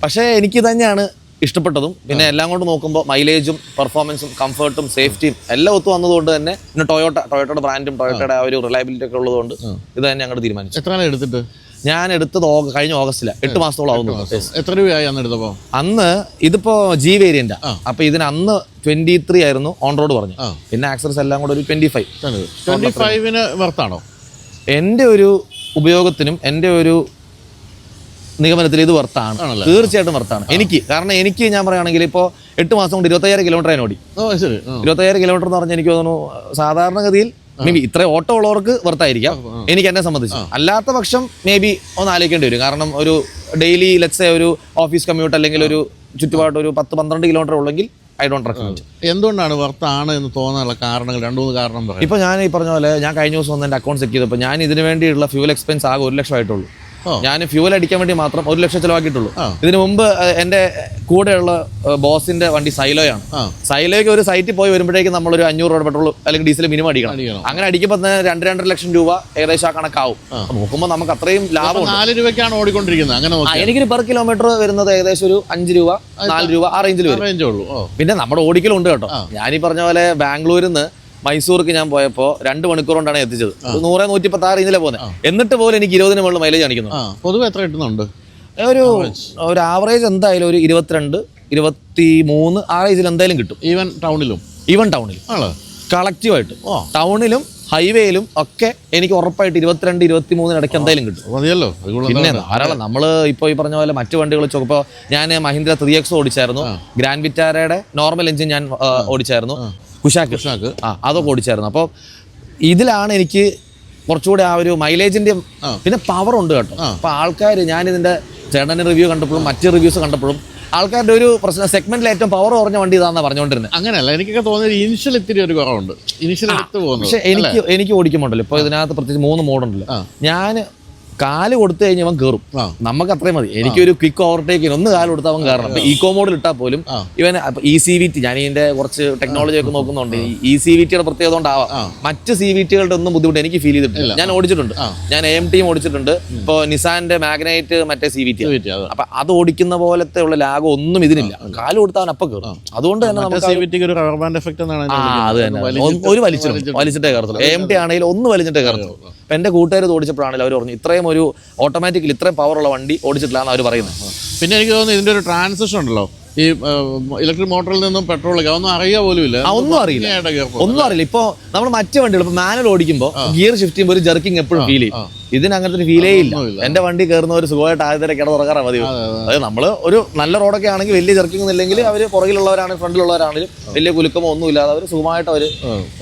പക്ഷേ എനിക്ക് തന്നെയാണ് ഇഷ്ടപ്പെട്ടതും. പിന്നെ എല്ലാം കൊണ്ട് നോക്കുമ്പോൾ മൈലേജും പെർഫോമൻസും കംഫർട്ടും സേഫ്റ്റിയും എല്ലാം ഒത്തു വന്നതുകൊണ്ട് തന്നെ പിന്നെ ടൊയോട്ട ടൊയോട്ടയുടെ ബ്രാൻഡും ടൊയോട്ടയുടെ ആ ഒരു റിലയബിലിറ്റി ഒക്കെ ഉള്ളതുകൊണ്ട് ഇത് തന്നെ ഞങ്ങൾ തീരുമാനിച്ചു. എത്ര എടുത്തിട്ട്? ഞാൻ എടുത്തത് കഴിഞ്ഞ ഓഗസ്റ്റിലാണ് എട്ട് മാസത്തോളം ആവുന്നു എത്ര രൂപയായി അന്ന് എടുത്തപ്പോ? അന്ന് ഇതിപ്പോ ജി വേരിയന്റാ അപ്പൊ ഇതിന് അന്ന് ട്വന്റി ത്രീ ആയിരുന്നു ഓൺ റോഡ് പറഞ്ഞു പിന്നെ ആക്സസ് എല്ലാം കൂടെ ഒരു ട്വന്റി ഫൈവ് ട്വന്റി ഫൈവിന് വർത്താണോ എന്റെ ഒരു ഉപയോഗത്തിനും എന്റെ ഒരു നിഗമനത്തിൽ ഇത് വർത്താണ് തീർച്ചയായിട്ടും വർത്താണ് എനിക്ക് കാരണം എനിക്ക് ഞാൻ പറയുകയാണെങ്കിൽ ഇപ്പോൾ എട്ട് മാസം കൊണ്ട് ഇരുപത്തയ്യായിരം കിലോമീറ്റർ ഞാൻ ഓടി. ഇരുപത്തയ്യായിരം കിലോമീറ്റർ എന്ന് പറഞ്ഞാൽ എനിക്ക് തോന്നുന്നു സാധാരണഗതിയിൽ മേ ബി ഇത്ര ഓട്ടോ ഉള്ളവർക്ക് വർത്തായിരിക്കാം എനിക്ക് എന്നെ സംബന്ധിച്ച്. അല്ലാത്ത പക്ഷം മേ ബി ഒന്ന് ആലോചിക്കേണ്ടി വരും. കാരണം ഒരു ഡെയിലി ലെറ്റ്സ് ഒരു ഓഫീസ് കമ്മ്യൂട്ട് അല്ലെങ്കിൽ ഒരു ചുറ്റുപാട് ഒരു പത്ത് പന്ത്രണ്ട് കിലോമീറ്റർ ഉള്ളെങ്കിൽ ഐ ഡോണ്ട് റെക്കമെൻഡ് എന്തുകൊണ്ടാണ് വർത്താണ് എന്ന് തോന്നാനുള്ള കാരണങ്ങൾ? രണ്ടു മൂന്ന് കാരണം പറയാം. ഇപ്പൊ ഞാൻ ഈ പറഞ്ഞ പോലെ ഞാൻ കഴിഞ്ഞ ദിവസം ഒന്ന് എന്റെ അക്കൗണ്ട് ചെക്ക് ചെയ്തപ്പോൾ ഞാൻ ഇതിന് വേണ്ടിയുള്ള ഫ്യൂൽ എക്സ്പെൻസ് ആകെ ഒരു ലക്ഷം ആയിട്ടുള്ളൂ. ഞാൻ ഫ്യൂവൽ അടിക്കാൻ വേണ്ടി മാത്രം ഒരു ലക്ഷം ചിലവാക്കിയിട്ടുള്ളൂ. ഇതിനു മുമ്പ് എന്റെ കൂടെയുള്ള ബോസിന്റെ വണ്ടി സൈലോയാണ്. സൈലോയ്ക്ക് ഒരു സൈറ്റിൽ പോയി വരുമ്പോഴേക്കും നമ്മൾ ഒരു അഞ്ഞൂറ് രൂപ പെട്രോൾ അല്ലെങ്കിൽ ഡീസൽ മിനിമം അടിക്കണം. അങ്ങനെ അടിക്കുമ്പോൾ തന്നെ രണ്ട് രണ്ടര ലക്ഷം രൂപ ഏകദേശം ആ കണക്കാവും. നോക്കുമ്പോൾ നമുക്ക് അത്രയും ലാഭം നാല് രൂപയ്ക്കാണ് ഓടിക്കൊണ്ടിരിക്കുന്നത്. അങ്ങനെ എനിക്കൊരു പെർ കിലോമീറ്റർ വരുന്നത് ഏകദേശം ഒരു അഞ്ച് രൂപ നാല് രൂപ ആ റേഞ്ചിൽ വരും. പിന്നെ നമ്മുടെ ഓടിക്കലും ഉണ്ട് കേട്ടോ. ഞാൻ ഈ പറഞ്ഞ പോലെ ബാംഗ്ലൂരിൽ നിന്ന് മൈസൂർക്ക് ഞാൻ പോയപ്പോൾ രണ്ട് മണിക്കൂർ കൊണ്ടാണ് എത്തിച്ചത്. നൂറ് നൂറ്റി പത്താറ് ആറ് റേഞ്ചിലെ പോകുന്നത് എന്നിട്ട് പോലും എനിക്ക് ഇരുപതിന് മുകളിൽ മൈലേജ് കാണിക്കുന്നു. പൊതുവെ എത്ര കിട്ടുന്നുണ്ട്? ഒരു ഒരു ആവറേജ് എന്തായാലും ഒരു ഇരുപത്തിരണ്ട് ഇരുപത്തി മൂന്ന് ആ റേഞ്ചിൽ എന്തായാലും കിട്ടും. Even ടൗണിലും even ടൗണിലും കളക്റ്റീവായിട്ട്. ടൗണിലും ഹൈവേയിലും ഒക്കെ എനിക്ക് ഉറപ്പായിട്ട് ഇരുപത്തിരണ്ട് ഇരുപത്തി മൂന്നിന് ഇടയ്ക്ക് എന്തായാലും കിട്ടും മതിയല്ലോ. പിന്നെ ധാരാളം നമ്മൾ ഇപ്പോൾ ഈ പറഞ്ഞ പോലെ മറ്റു വണ്ടികൾ ചോപ്പോ ഞാൻ മഹീന്ദ്ര ത്രീ എക്സ് ഓടിച്ചായിരുന്നു. ഗ്രാൻഡ് വിറ്റാരയുടെ നോർമൽ എഞ്ചിൻ ഞാൻ ഓടിച്ചായിരുന്നു. കുഷാക്ക് കുശാക്ക്. ആ അതൊക്കെ ഓടിച്ചായിരുന്നു. അപ്പോൾ ഇതിലാണ് എനിക്ക് കുറച്ചുകൂടി ആ ഒരു മൈലേജിന്റെ പിന്നെ പവർ ഉണ്ട് കേട്ടോ. അപ്പോൾ ആൾക്കാർ ഞാനിതിന്റെ ചേട്ടന്റെ റിവ്യൂ കണ്ടപ്പോഴും മറ്റ് റിവ്യൂസ് കണ്ടപ്പോഴും ആൾക്കാരുടെ ഒരു പ്രശ്നം സെഗ്മെന്റിൽ ഏറ്റവും പവർ കുറഞ്ഞ വണ്ടി ഇതാണെന്ന് പറഞ്ഞുകൊണ്ടിരുന്നത് അങ്ങനെയല്ല എനിക്കൊക്കെ തോന്നിയത് ഇനിഷ്യൽ ഇത്തിരി ഒരു കുറവുണ്ട്. ഇനിഷ്യൽ പക്ഷേ എനിക്ക് എനിക്ക് ഓടിക്കുമ്പോണ്ടല്ലോ. ഇപ്പൊ ഇതിനകത്ത് പ്രത്യേകിച്ച് മൂന്ന് മോഡുണ്ടല്ലോ. ഞാൻ കാൽ കൊടുത്തു കഴിഞ്ഞാൽ അവൻ കയറും നമുക്ക് അത്രയും മതി. എനിക്കൊരു ക്വിക്ക് ഓവർടേക്കിന് ഒന്ന് കാൽ കൊടുത്താൽ അവൻ കയറണം അപ്പൊ ഈക്കോ മോഡിൽ ഇട്ടാൽ പോലും. ഇവൻ ഇ സി വി ടി ഞാൻ ഇതിന്റെ കുറച്ച് ടെക്നോളജി ഒക്കെ നോക്കുന്നുണ്ട്. ഇ സി വി ടിയുടെ പ്രത്യേകത കൊണ്ടാവാം. മറ്റ് സി വി ടികളുടെ ഒന്നും ബുദ്ധിമുട്ട് എനിക്ക് ഫീൽ ചെയ്തിട്ടില്ല. ഞാൻ ഓടിച്ചിട്ടുണ്ട്. ഞാൻ എം ടിയും ഓടിച്ചിട്ടുണ്ട്. ഇപ്പൊ നിസാന്റെ മാഗ്നൈറ്റ് മറ്റേ സി വി ടി അപ്പൊ അത് ഓടിക്കുന്ന പോലത്തെ ഉള്ള ലാഗം ഒന്നും ഇതിനില്ല കാൽ കൊടുത്താൽ അവൻ അപ്പം കയറും അതുകൊണ്ട് തന്നെ നമുക്ക് ഒരു വലിച്ചിട്ടേ കയറത്തുള്ളൂ എം ടി ആണെങ്കിലും ഒന്ന് വലിച്ചിട്ടേ കയറത്തുള്ളൂ അപ്പൊ എന്റെ കൂട്ടുകാർ ഓടിച്ചപ്പോഴാണല്ലോ അവർ പറഞ്ഞു ഇത്രയും ഒരു ഓട്ടോമാറ്റിക്കലി ഇത്രയും പവറുള്ള വണ്ടി ഓടിച്ചിട്ടില്ല എന്ന് അവർ പറയുന്നത് പിന്നെ എനിക്ക് തോന്നുന്നു ഇതിന്റെ ഒരു ട്രാൻസിഷൻ ഉണ്ടല്ലോ. ഈ ഇലക്ട്രിക് മോട്ടറിൽ നിന്നും പെട്രോൾ അതൊന്നും അറിയാ പോലും ഇല്ല. ഒന്നും അറിയില്ല. ഒന്നും അറിയില്ല. ഇപ്പൊ നമ്മൾ മറ്റു വണ്ടികൾ ഇപ്പൊ മാനുവൽ ഓടിക്കുമ്പോൾ ഗിയർ ഷിഫ്റ്റ് ചെയ്യുമ്പോൾ ഒരു ജർക്കിംഗ് എപ്പോഴും ഫീൽ ചെയ്യും. ഇതിന് അങ്ങനത്തെ ഫീലേ ഇല്ല. എന്റെ വണ്ടി കയറുന്ന ഒരു സുഖമായിട്ട് ആദ്യത്തെ കിട തുറക്കാറാ മതി അതായത് നമ്മൾ ഒരു നല്ല റോഡൊക്കെ ആണെങ്കിൽ വലിയ ജർക്കിംഗ് ഒന്നുമില്ലെങ്കിൽ അവർ പുറകിലുള്ളവരാണെങ്കിൽ ഫ്രണ്ടിലുള്ളവരാണെങ്കിലും വലിയ കുലുക്കമോ ഒന്നും ഇല്ലാതെ അവർ സുഖമായിട്ട് അവർ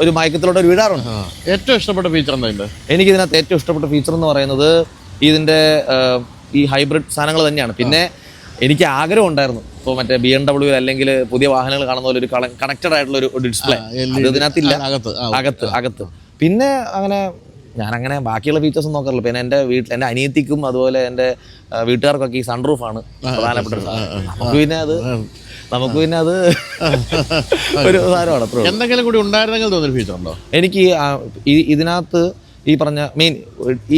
ഒരു മയക്കത്തിലോട്ട് ഒരു വിടാറുണ്ട്. ഏറ്റവും ഇഷ്ടപ്പെട്ട ഫീച്ചർ എന്താ എനിക്ക് ഇതിനകത്ത് ഏറ്റവും ഇഷ്ടപ്പെട്ട ഫീച്ചർ എന്ന് പറയുന്നത് ഇതിന്റെ ഈ ഹൈബ്രിഡ് സാധനങ്ങൾ തന്നെയാണ്. പിന്നെ എനിക്ക് ആഗ്രഹം ഉണ്ടായിരുന്നു. ഇപ്പോൾ മറ്റേ ബി എം ഡബ്ല്യു അല്ലെങ്കിൽ പുതിയ വാഹനങ്ങൾ കാണുന്ന പോലെ ഒരു കണക്റ്റഡ് ആയിട്ടുള്ള ഒരു ഡിസ്പ്ലേ. അത് ഇതിനകത്തില്ല. അകത്ത്. അകത്ത് അകത്ത്. പിന്നെ അങ്ങനെ ഞാൻ അങ്ങനെ ബാക്കിയുള്ള ഫീച്ചേഴ്സ് നോക്കാറില്ല. പിന്നെ എന്റെ വീട്ടിൽ എന്റെ അനിയത്തിക്കും അതുപോലെ എന്റെ വീട്ടുകാർക്കൊക്കെ ഈ സൺറൂഫാണ് പ്രധാനപ്പെട്ട നമുക്ക് പിന്നെ അത് നമുക്ക് പിന്നെ അത് ഒരു സാധനമാണ് എന്തെങ്കിലും കൂടി ഉണ്ടായിരുന്നെങ്കിൽ തോന്നുന്നു ഫീച്ചർ ഉണ്ടോ? എനിക്ക് ഇതിനകത്ത് ഈ പറഞ്ഞ മെയിൻ